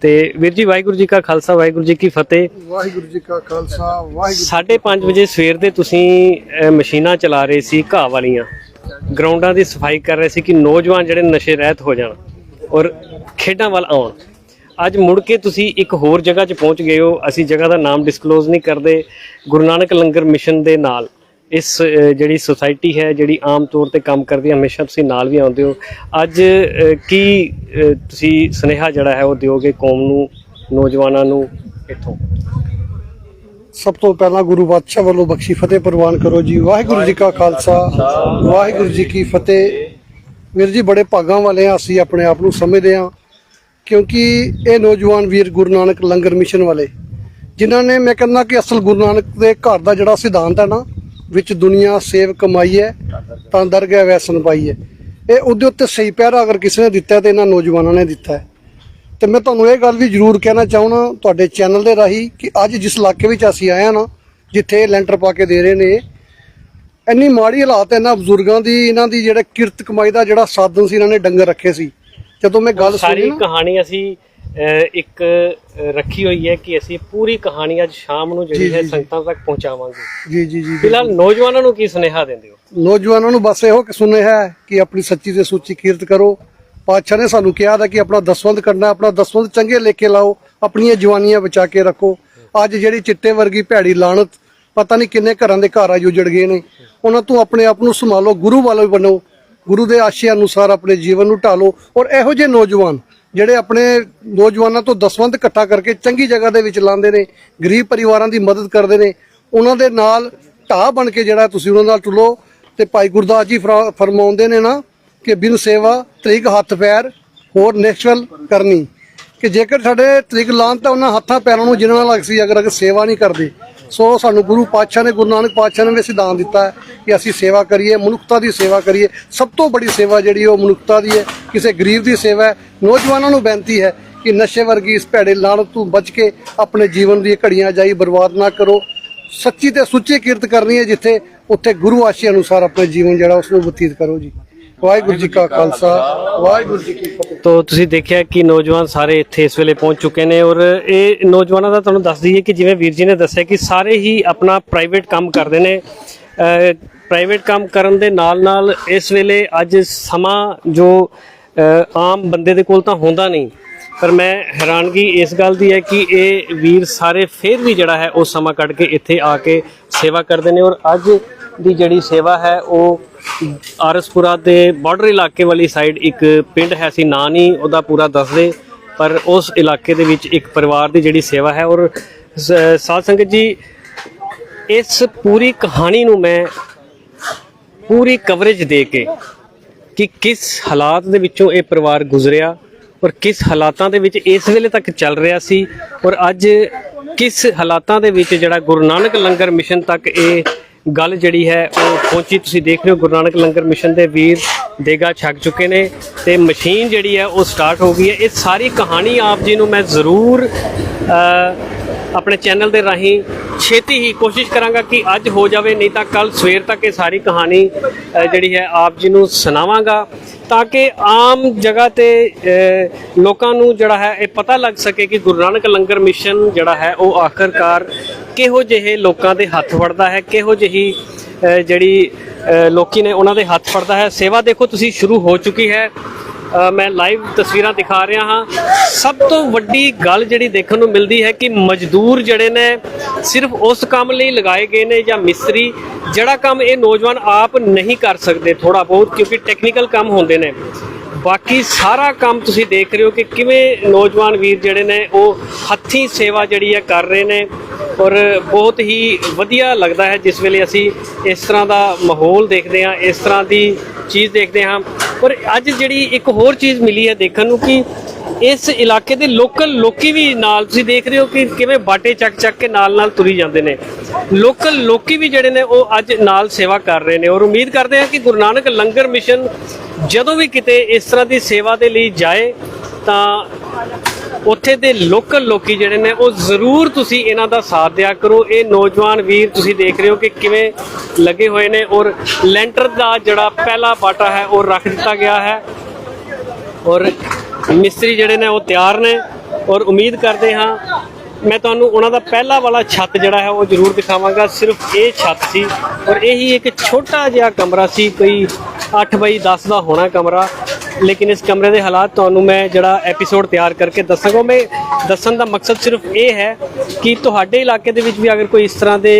ਤੇ ਵੀਰ ਜੀ ਵਾਹਿਗੁਰੂ ਜੀ ਕਾ ਖਾਲਸਾ ਵਾਹਿਗੁਰੂ ਜੀ ਕੀ ਫਤਿਹ। ਵਾਹਿਗੁਰੂ ਜੀ ਕਾ ਖਾਲਸਾ ਵਾਹਿਗੁਰੂ 5:30 ਵਜੇ ਸਵੇਰ ਦੇ ਤੁਸੀਂ ਮਸ਼ੀਨਾਂ ਚਲਾ ਰਹੇ ਸੀ ਘਾਹ ਵਾਲੀਆਂ। ਗਰਾਊਂਡਾਂ ਦੀ ਸਫ਼ਾਈ ਕਰ ਰਹੇ ਸੀ ਕਿ ਨੌਜਵਾਨ ਜਿਹੜੇ ਨਸ਼ੇ ਰਹਿਤ ਹੋ ਜਾਣ ਔਰ ਖੇਡਾਂ ਵੱਲ ਆਉਣ। ਅੱਜ ਮੁੜ ਕੇ ਤੁਸੀਂ ਇੱਕ ਹੋਰ ਜਗ੍ਹਾ 'ਚ ਪਹੁੰਚ ਗਏ ਹੋ। ਅਸੀਂ ਜਗ੍ਹਾ ਦਾ ਨਾਮ ਡਿਸਕਲੋਜ਼ ਨਹੀਂ ਕਰਦੇ। ਗੁਰੂ ਨਾਨਕ ਲੰਗਰ ਮਿਸ਼ਨ ਦੇ ਨਾਲ। ਇਸ ਜਿਹੜੀ ਸੁਸਾਇਟੀ ਹੈ, ਜਿਹੜੀ ਆਮ ਤੌਰ ਤੇ ਕੰਮ ਕਰਦੀ ਹੈ, ਹਮੇਸ਼ਾ ਤੁਸੀਂ ਨਾਲ ਵੀ ਆਉਂਦੇ ਹੋ। ਅੱਜ ਕੀ ਤੁਸੀਂ ਸੁਨੇਹਾ ਜਿਹੜਾ ਹੈ ਉਹ ਦਿਓਗੇ ਕੌਮ ਨੂੰ, ਨੌਜਵਾਨਾਂ ਨੂੰ ਇੱਥੋਂ? ਸਭ ਤੋਂ ਪਹਿਲਾਂ ਗੁਰੂ ਬਾਦਸ਼ਾਹ ਵੱਲੋਂ ਬਖਸ਼ੀ ਫਤਿਹ ਪ੍ਰਵਾਨ ਕਰੋ ਜੀ। ਵਾਹਿਗੁਰੂ ਜੀ ਕਾ ਖਾਲਸਾ, ਵਾਹਿਗੁਰੂ ਜੀ ਕੀ ਫਤਿਹ। ਵੀਰ ਜੀ, ਬੜੇ ਭਾਗਾਂ ਵਾਲੇ ਆ ਅਸੀਂ, ਆਪਣੇ ਆਪ ਨੂੰ ਸਮਝਦੇ ਆ ਕਿਉਂਕਿ ਇਹ ਨੌਜਵਾਨ ਵੀਰ ਗੁਰੂ ਨਾਨਕ ਲੰਗਰ ਮਿਸ਼ਨ ਵਾਲੇ, ਜਿਨ੍ਹਾਂ ਨੇ ਮੈਂ ਕਹਿੰਦਾ ਕਿ ਅਸਲ ਗੁਰੂ ਨਾਨਕ ਦੇ ਘਰ ਦਾ ਜਿਹੜਾ ਸਿਧਾਂਤ ਹੈ ਨਾ ਵਿੱਚ ਦੁਨੀਆ ਸੇਵ ਕਮਾਈ ਹੈ ਤਾਂ ਦਰਗਾਹ ਵੈਸਨ ਪਾਈ ਹੈ। ਇਹ ਉਹਦੇ ਉੱਤੇ ਸਹੀ ਪਹਿਰਾ ਅਗਰ ਕਿਸੇ ਨੇ ਦਿੱਤਾ ਤੇ ਇਹਨਾਂ ਨੌਜਵਾਨਾਂ ਨੇ ਦਿੱਤਾ ਤੇ ਮੈਂ ਤੁਹਾਨੂੰ ਇਹ ਗੱਲ ਵੀ ਜ਼ਰੂਰ ਕਹਿਣਾ ਚਾਹਣਾ ਤੁਹਾਡੇ ਚੈਨਲ ਦੇ ਰਾਹੀਂ ਕਿ ਅੱਜ ਜਿਸ ਇਲਾਕੇ ਵਿੱਚ ਅਸੀਂ ਆਏ ਹਾਂ ਨਾ ਜਿੱਥੇ ਲੈਂਟਰ ਪਾ ਕੇ ਦੇ ਰਹੇ ਨੇ ਇੰਨੀ ਮਾੜੀ ਹਾਲਾਤ ਹੈ ਇਹਨਾਂ ਬਜ਼ੁਰਗਾਂ ਦੀ ਇਹਨਾਂ ਦੀ ਜਿਹੜਾ ਕਿਰਤ ਕਮਾਈ ਦਾ ਜਿਹੜਾ ਸਾਧਨ ਸੀ ਇਹਨਾਂ ਨੇ ਡੰਗਰ ਰੱਖੇ ਸੀ। ਜਦੋਂ ਮੈਂ ਗੱਲ ਸੁਣੀ ਸਾਰੀ ਨਾ ਕਹਾਣੀ ਅਸੀਂ ਇੱਕ ਰੱਖੀ ਹੋਈ ਹੈ ਕਿ ਅਸੀਂ ਪੂਰੀ ਕਹਾਣੀ ਅੱਜ ਸ਼ਾਮ ਨੂੰ ਜਿਹੜੀ ਹੈ ਸੰਗਤਾਂ ਤੱਕ ਪਹੁੰਚਾਵਾਂਗੇ। ਜੀ ਜੀ ਜੀ ਫਿਲਹਾਲ ਨੌਜਵਾਨਾਂ ਨੂੰ ਕੀ ਸੁਨੇਹਾ ਦਿੰਦੇ ਹੋ? ਨੌਜਵਾਨਾਂ ਨੂੰ ਬਸ ਇਹੋ ਕਿ ਸੁਣਿਆ ਹੈ ਕਿ ਆਪਣੀ ਸੱਚੀ ਤੇ ਸੁੱਚੀ ਕੀਰਤ ਕਰੋ। ਪਾਤਸ਼ਾਹ ਨੇ ਸਾਨੂੰ ਕਿਹਾ ਹੈ ਕਿ ਆਪਣਾ ਦਸਵੰਧ ਕਰਨਾ ਆਪਣਾ ਦਸਵੰਧ ਚੰਗੇ ਲੇਖੇ ਲਾਓ ਆਪਣੀਆਂ ਜਵਾਨੀਆਂ ਬਚਾ ਕੇ ਰੱਖੋ। ਅੱਜ ਜਿਹੜੀ ਚਿੱਟੇ ਵਰਗੀ ਭੈੜੀ ਲਾਣਤ ਪਤਾ ਨਹੀਂ ਕਿੰਨੇ ਘਰਾਂ ਦੇ ਘਰ ਆ ਉਜੜ ਗਏ ਨੇ ਉਹਨਾਂ ਤੋਂ ਆਪਣੇ ਆਪ ਨੂੰ ਸੰਭਾਲੋ ਗੁਰੂ ਵਾਲੇ ਬਣੋ। ਗੁਰੂ ਦੇ ਆਸ਼ੇ ਅਨੁਸਾਰ ਆਪਣੇ ਜੀਵਨ ਨੂੰ ਢਾਲੋ। ਔਰ ਇਹੋ ਜਿਹੇ ਨੌਜਵਾਨ ਜਿਹੜੇ ਆਪਣੇ ਨੌਜਵਾਨਾਂ ਤੋਂ ਦਸਵੰਧ ਇਕੱਠਾ ਕਰਕੇ ਚੰਗੀ ਜਗ੍ਹਾ ਦੇ ਵਿੱਚ ਲਾਉਂਦੇ ਨੇ, ਗਰੀਬ ਪਰਿਵਾਰਾਂ ਦੀ ਮਦਦ ਕਰਦੇ ਨੇ, ਉਹਨਾਂ ਦੇ ਨਾਲ ਢਾਹ ਬਣ ਕੇ ਜਿਹੜਾ ਤੁਸੀਂ ਉਹਨਾਂ ਨਾਲ ਟੁਲੋ ਤੇ ਭਾਈ ਗੁਰਦਾਸ ਜੀ ਫਰਾ- ਫਰਮਾਉਂਦੇ ਨੇ ਨਾ ਕਿ ਬਿਨ ਸੇਵਾ ਤਰੀਕ ਹੱਥ ਪੈਰ, ਹੋਰ ਨੈਚੁਰਲ ਕਰਨੀ। ਕਿ ਜੇਕਰ ਸਾਡੇ ਤਰੀਕ ਲਾਉਣ ਤਾਂ ਉਹਨਾਂ ਹੱਥਾਂ ਪੈਰਾਂ ਨੂੰ ਜਿਨ੍ਹਾਂ ਨਾਲ ਅਸੀਂ ਅਗਰ ਅਗਰ ਸੇਵਾ ਨਹੀਂ ਕਰਦੇ ਸੋ ਸਾਨੂੰ ਗੁਰੂ ਪਾਤਸ਼ਾਹ ਨੇ, ਗੁਰੂ ਨਾਨਕ ਪਾਤਸ਼ਾਹ ਨੇ ਵੀ ਸਿਧਾਂਤ ਦਿੱਤਾ ਹੈ ਕਿ ਅਸੀਂ ਸੇਵਾ ਕਰੀਏ, ਮਨੁੱਖਤਾ ਦੀ ਸੇਵਾ ਕਰੀਏ। ਸਭ ਤੋਂ ਬੜੀ ਸੇਵਾ ਜਿਹੜੀ ਉਹ ਮਨੁੱਖਤਾ ਦੀ ਹੈ। ਕਿਸੇ ਗਰੀਬ ਦੀ ਸੇਵਾ ਹੈ। ਨੌਜਵਾਨਾਂ ਨੂੰ ਬੇਨਤੀ ਹੈ ਕਿ ਨਸ਼ੇ ਵਰਗੀ ਇਸ ਭੈੜੇ ਲਾਣ ਤੋਂ ਬਚ ਕੇ ਆਪਣੇ ਜੀਵਨ ਦੀ ਘੜੀਆਂ ਜਾਈ ਬਰਬਾਦ ਨਾ ਕਰੋ। ਸੱਚੀ ਤੇ ਸੁੱਚੀ ਕਿਰਤ ਕਰਨੀ ਹੈ ਜਿੱਥੇ ਉੱਥੇ ਗੁਰੂ ਆਸ਼ੇ ਅਨੁਸਾਰ ਆਪਣੇ ਜੀਵਨ ਜਿਹੜਾ ਉਸ ਨੂੰ ਬਤੀਤ ਕਰੋ ਜੀ। ਵਾਹਿਗੁਰੂ ਜੀ ਕਾ ਖਾਲਸਾ, ਵਾਹਿਗੁਰੂ ਜੀ ਕੀ ਫਤਿਹ। ਤੋ ਤੁਸੀਂ ਦੇਖਿਆ ਕਿ ਨੌਜਵਾਨ ਸਾਰੇ ਇੱਥੇ ਇਸ ਵੇਲੇ ਪਹੁੰਚ ਚੁੱਕੇ ਨੇ ਔਰ ਇਹ ਨੌਜਵਾਨਾਂ ਦਾ ਤੁਹਾਨੂੰ ਦੱਸ ਦਈਏ ਕਿ ਜਿਵੇਂ ਵੀਰ ਜੀ ਨੇ ਦੱਸਿਆ ਕਿ ਸਾਰੇ ਹੀ ਆਪਣਾ ਪ੍ਰਾਈਵੇਟ ਕੰਮ ਕਰਦੇ ਨੇ। ਪ੍ਰਾਈਵੇਟ ਕੰਮ ਕਰਨ ਦੇ ਨਾਲ ਨਾਲ ਇਸ ਵੇਲੇ ਅੱਜ ਸਮਾਂ ਜੋ ਆਮ ਬੰਦੇ ਦੇ ਕੋਲ ਤਾਂ ਹੁੰਦਾ ਨਹੀਂ, ਪਰ ਮੈਂ ਹੈਰਾਨਗੀ ਇਸ ਗੱਲ ਦੀ ਹੈ ਕਿ ਇਹ ਵੀਰ ਸਾਰੇ ਫੇਰ ਵੀ ਜਿਹੜਾ ਹੈ ਉਹ ਸਮਾਂ ਕੱਢ ਕੇ ਇੱਥੇ ਆ ਕੇ ਸੇਵਾ ਕਰਦੇ ਨੇ ਔਰ ਅੱਜ ਦੀ ਜਿਹੜੀ ਸੇਵਾ ਹੈ, ਉਹ ਆਰਸਪੁਰਾ ਦੇ ਬਾਰਡਰ ਇਲਾਕੇ ਵਾਲੀ ਸਾਈਡ ਇੱਕ ਪਿੰਡ ਹੈ ਸੀ ਨਾਂ ਨਹੀਂ ਉਹਦਾ ਪੂਰਾ ਦੱਸਦੇ, ਪਰ ਉਸ ਇਲਾਕੇ ਦੇ ਵਿੱਚ ਇੱਕ ਪਰਿਵਾਰ ਦੀ ਜਿਹੜੀ ਸੇਵਾ ਹੈ, ਔਰ ਸ- ਸਾਧ ਸੰਗਤ ਜੀ, ਇਸ ਪੂਰੀ ਕਹਾਣੀ ਨੂੰ ਮੈਂ ਪੂਰੀ ਕਵਰੇਜ ਦੇ ਕੇ ਕਿ ਕਿਸ ਹਾਲਾਤ ਦੇ ਵਿੱਚੋਂ ਇਹ ਪਰਿਵਾਰ ਗੁਜ਼ਰਿਆ, ਔਰ ਕਿਸ ਹਾਲਾਤਾਂ ਦੇ ਵਿੱਚ ਇਸ ਵੇਲੇ ਤੱਕ ਚੱਲ ਰਿਹਾ ਸੀ, ਔਰ ਅੱਜ ਕਿਸ ਹਾਲਾਤਾਂ ਦੇ ਵਿੱਚ ਜਿਹੜਾ ਗੁਰੂ ਨਾਨਕ ਲੰਗਰ ਮਿਸ਼ਨ ਤੱਕ ਇਹ ਗੱਲ ਜਿਹੜੀ ਹੈ ਉਹ ਪਹੁੰਚੀ। ਤੁਸੀਂ ਦੇਖ ਰਹੇ ਹੋ ਗੁਰੂ ਨਾਨਕ ਲੰਗਰ ਮਿਸ਼ਨ ਦੇ ਵੀਰ ਦੇਗਾ ਛਕ ਚੁੱਕੇ ਨੇ ਤੇ ਮਸ਼ੀਨ ਜਿਹੜੀ ਹੈ ਉਹ ਸਟਾਰਟ ਹੋ ਗਈ ਹੈ। ਇਹ ਸਾਰੀ ਕਹਾਣੀ ਆਪ ਜੀ ਨੂੰ ਮੈਂ ਜ਼ਰੂਰ ਆਪਣੇ ਚੈਨਲ ਦੇ ਰਾਹੀਂ ਛੇਤੀ ਹੀ ਕੋਸ਼ਿਸ਼ ਕਰਾਂਗਾ ਕਿ ਅੱਜ ਹੋ ਜਾਵੇ ਨਹੀਂ ਤਾਂ ਕੱਲ ਸਵੇਰ ਤੱਕ ਇਹ ਸਾਰੀ ਕਹਾਣੀ ਜਿਹੜੀ ਹੈ ਆਪ ਜੀ ਨੂੰ ਸੁਣਾਵਾਂਗਾ ਤਾਂ ਕਿ ਆਮ ਜਗ੍ਹਾ ਤੇ ਲੋਕਾਂ ਨੂੰ ਜਿਹੜਾ ਹੈ ਇਹ ਪਤਾ ਲੱਗ ਸਕੇ ਕਿ ਗੁਰੂ ਨਾਨਕ ਲੰਗਰ ਮਿਸ਼ਨ ਜਿਹੜਾ ਹੈ ਉਹ ਆਖਰਕਾਰ ਕਿਹੋ ਜਿਹੇ ਲੋਕਾਂ ਦੇ ਹੱਥ ਵੜਦਾ ਹੈ ਕਿਹੋ ਜਿਹੀ ਜਿਹੜੀ ਅ, ਲੋਕੀ ਨੇ ਉਹਨਾਂ ਦੇ ਹੱਥ ਫੜਦਾ ਹੈ। ਸੇਵਾ ਦੇਖੋ ਤੁਸੀਂ ਸ਼ੁਰੂ ਹੋ ਚੁੱਕੀ ਹੈ। ਮੈਂ ਲਾਈਵ ਤਸਵੀਰਾਂ ਦਿਖਾ ਰਿਹਾ ਹਾਂ। ਸਭ ਤੋਂ ਵੱਡੀ ਗੱਲ ਜਿਹੜੀ ਦੇਖਣ ਨੂੰ ਮਿਲਦੀ ਹੈ ਕਿ ਮਜ਼ਦੂਰ ਜਿਹੜੇ ਨੇ, ਸਿਰਫ ਉਸ ਕੰਮ ਲਈ ਲਗਾਏ ਗਏ ਨੇ ਜਾਂ ਮਿਸਤਰੀ, ਜਿਹੜਾ ਕੰਮ ਇਹ ਨੌਜਵਾਨ ਆਪ ਨਹੀਂ ਕਰ ਸਕਦੇ ਥੋੜਾ ਬਹੁਤ, ਕਿਉਂਕਿ ਟੈਕਨੀਕਲ ਕੰਮ ਹੁੰਦੇ ਨੇ। ਬਾਕੀ ਸਾਰਾ ਕੰਮ ਤੁਸੀਂ ਦੇਖ ਰਹੇ ਹੋ ਕਿ ਕਿਵੇਂ ਨੌਜਵਾਨ ਵੀਰ ਜਿਹੜੇ ਨੇ, ਉਹ ਹੱਥੀਂ ਸੇਵਾ ਜਿਹੜੀ ਹੈ ਕਰ ਰਹੇ ਨੇ ਔਰ ਬਹੁਤ ਹੀ ਵਧੀਆ ਲੱਗਦਾ ਹੈ ਜਿਸ ਵੇਲੇ ਅਸੀਂ ਇਸ ਤਰ੍ਹਾਂ ਦਾ ਮਾਹੌਲ ਦੇਖਦੇ ਹਾਂ, ਇਸ ਤਰ੍ਹਾਂ ਦੀ ਚੀਜ਼ ਦੇਖਦੇ ਹਾਂ। ਔਰ ਅੱਜ ਜਿਹੜੀ ਇੱਕ ਹੋਰ ਚੀਜ਼ ਮਿਲੀ ਹੈ ਦੇਖਣ ਨੂੰ ਕਿ ਇਸ ਇਲਾਕੇ ਦੇ ਲੋਕਲ ਲੋਕੀ ਵੀ ਨਾਲ ਤੁਸੀਂ ਦੇਖ ਰਹੇ ਹੋ ਕਿ ਕਿਵੇਂ ਬਾਟੇ ਚੱਕ ਚੱਕ ਕੇ ਨਾਲ ਨਾਲ ਤੁਰੀ ਜਾਂਦੇ ਨੇ। ਲੋਕਲ ਲੋਕੀ ਵੀ ਜਿਹੜੇ ਨੇ, ਉਹ ਅੱਜ ਨਾਲ ਸੇਵਾ ਕਰ ਰਹੇ ਨੇ ਔਰ ਉਮੀਦ ਕਰਦੇ ਹਾਂ ਕਿ ਗੁਰੂ ਨਾਨਕ ਲੰਗਰ ਮਿਸ਼ਨ ਜਦੋਂ ਵੀ ਕਿਤੇ ਇਸ ਤਰ੍ਹਾਂ ਦੀ ਸੇਵਾ ਦੇ ਲਈ ਜਾਏ ਤਾਂ ਉੱਥੇ ਦੇ ਲੋਕਲ ਲੋਕੀ ਜਿਹੜੇ ਨੇ ਉਹ ਜ਼ਰੂਰ ਤੁਸੀਂ ਇਹਨਾਂ ਦਾ ਸਾਥ ਦਿਆ ਕਰੋ। ਇਹ ਨੌਜਵਾਨ ਵੀਰ ਤੁਸੀਂ ਦੇਖ ਰਹੇ ਹੋ ਕਿ ਕਿਵੇਂ ਲੱਗੇ ਹੋਏ ਨੇ ਔਰ ਲੈਂਟਰ ਦਾ ਜਿਹੜਾ ਪਹਿਲਾ ਬਾਟਾ ਹੈ ਉਹ ਰੱਖ ਦਿੱਤਾ ਗਿਆ ਹੈ ਔਰ ਮਿਸਤਰੀ ਜਿਹੜੇ ਨੇ ਉਹ ਤਿਆਰ ਨੇ ਔਰ ਉਮੀਦ ਕਰਦੇ ਹਾਂ ਮੈਂ ਤੁਹਾਨੂੰ ਉਹਨਾਂ ਦਾ ਪਹਿਲਾ ਵਾਲਾ ਛੱਤ ਜਿਹੜਾ ਹੈ ਉਹ ਜ਼ਰੂਰ ਦਿਖਾਵਾਂਗਾ। ਸਿਰਫ ਇਹ ਛੱਤ ਸੀ ਔਰ ਇਹੀ ਇੱਕ ਛੋਟਾ ਜਿਹਾ ਕਮਰਾ ਸੀ, ਕੋਈ 8 ਬਾਈ 10 ਦਾ ਹੋਣਾ ਕਮਰਾ। ਲੇਕਿਨ ਇਸ ਕਮਰੇ ਦੇ ਹਾਲਾਤ ਤੁਹਾਨੂੰ ਮੈਂ ਜਿਹੜਾ ਐਪੀਸੋਡ ਤਿਆਰ ਕਰਕੇ ਦੱਸਾਂਗਾ। ਮੈਂ ਦੱਸਣ ਦਾ ਮਕਸਦ ਸਿਰਫ ਇਹ ਹੈ ਕਿ ਤੁਹਾਡੇ ਇਲਾਕੇ ਦੇ ਵਿੱਚ ਵੀ ਅਗਰ ਕੋਈ ਇਸ ਤਰ੍ਹਾਂ ਦੇ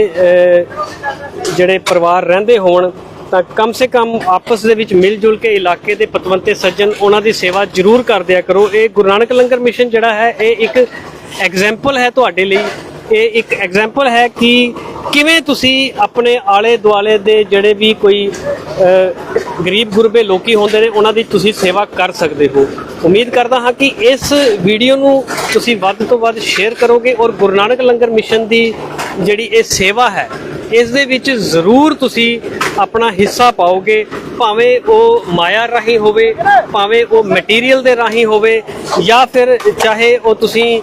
ਜਿਹੜੇ ਪਰਿਵਾਰ ਰਹਿੰਦੇ ਹੋਣ, ਤਾਂ ਕਮ ਸੇ ਕਮ ਆਪਸ ਦੇ ਵਿੱਚ ਮਿਲ ਜੁਲ ਕੇ ਇਲਾਕੇ ਦੇ ਪਤਵੰਤੇ ਸੱਜਣ ਉਹਨਾਂ ਦੀ ਸੇਵਾ ਜ਼ਰੂਰ ਕਰਦੇ ਆ ਕਰੋ। ਇਹ ਗੁਰੂ ਨਾਨਕ ਲੰਗਰ ਮਿਸ਼ਨ ਜਿਹੜਾ ਹੈ, ਇਹ ਇੱਕ ਐਗਜ਼ਾਮਪਲ ਹੈ ਤੁਹਾਡੇ ਲਈ। ਇਹ ਇੱਕ ਐਗਜ਼ਾਮਪਲ ਹੈ ਕਿ ਕਿਵੇਂ ਤੁਸੀਂ ਆਪਣੇ ਆਲੇ ਦੁਆਲੇ ਦੇ ਜਿਹੜੇ ਵੀ ਕੋਈ ਗਰੀਬ ਗੁਰਬੇ ਲੋਕੀ ਹੁੰਦੇ ਨੇ, ਉਹਨਾਂ ਦੀ ਤੁਸੀਂ ਸੇਵਾ ਕਰ ਸਕਦੇ ਹੋ? ਉਮੀਦ ਕਰਦਾ ਹਾਂ ਕਿ ਇਸ ਵੀਡੀਓ ਨੂੰ ਤੁਸੀਂ ਵੱਧ ਤੋਂ ਵੱਧ ਸ਼ੇਅਰ ਕਰੋਗੇ ਔਰ ਗੁਰੂ ਨਾਨਕ ਲੰਗਰ ਮਿਸ਼ਨ ਦੀ ਜਿਹੜੀ ਇਹ ਸੇਵਾ ਹੈ, ਇਸ ਦੇ ਵਿੱਚ ਜ਼ਰੂਰ ਤੁਸੀਂ ਆਪਣਾ ਹਿੱਸਾ ਪਾਓਗੇ। ਭਾਵੇਂ ਉਹ ਮਾਇਆ ਰਾਹੀਂ ਹੋਵੇ, ਭਾਵੇਂ ਉਹ ਮਟੀਰੀਅਲ ਦੇ ਰਾਹੀਂ ਹੋਵੇ, ਜਾਂ ਫਿਰ ਚਾਹੇ ਉਹ ਤੁਸੀਂ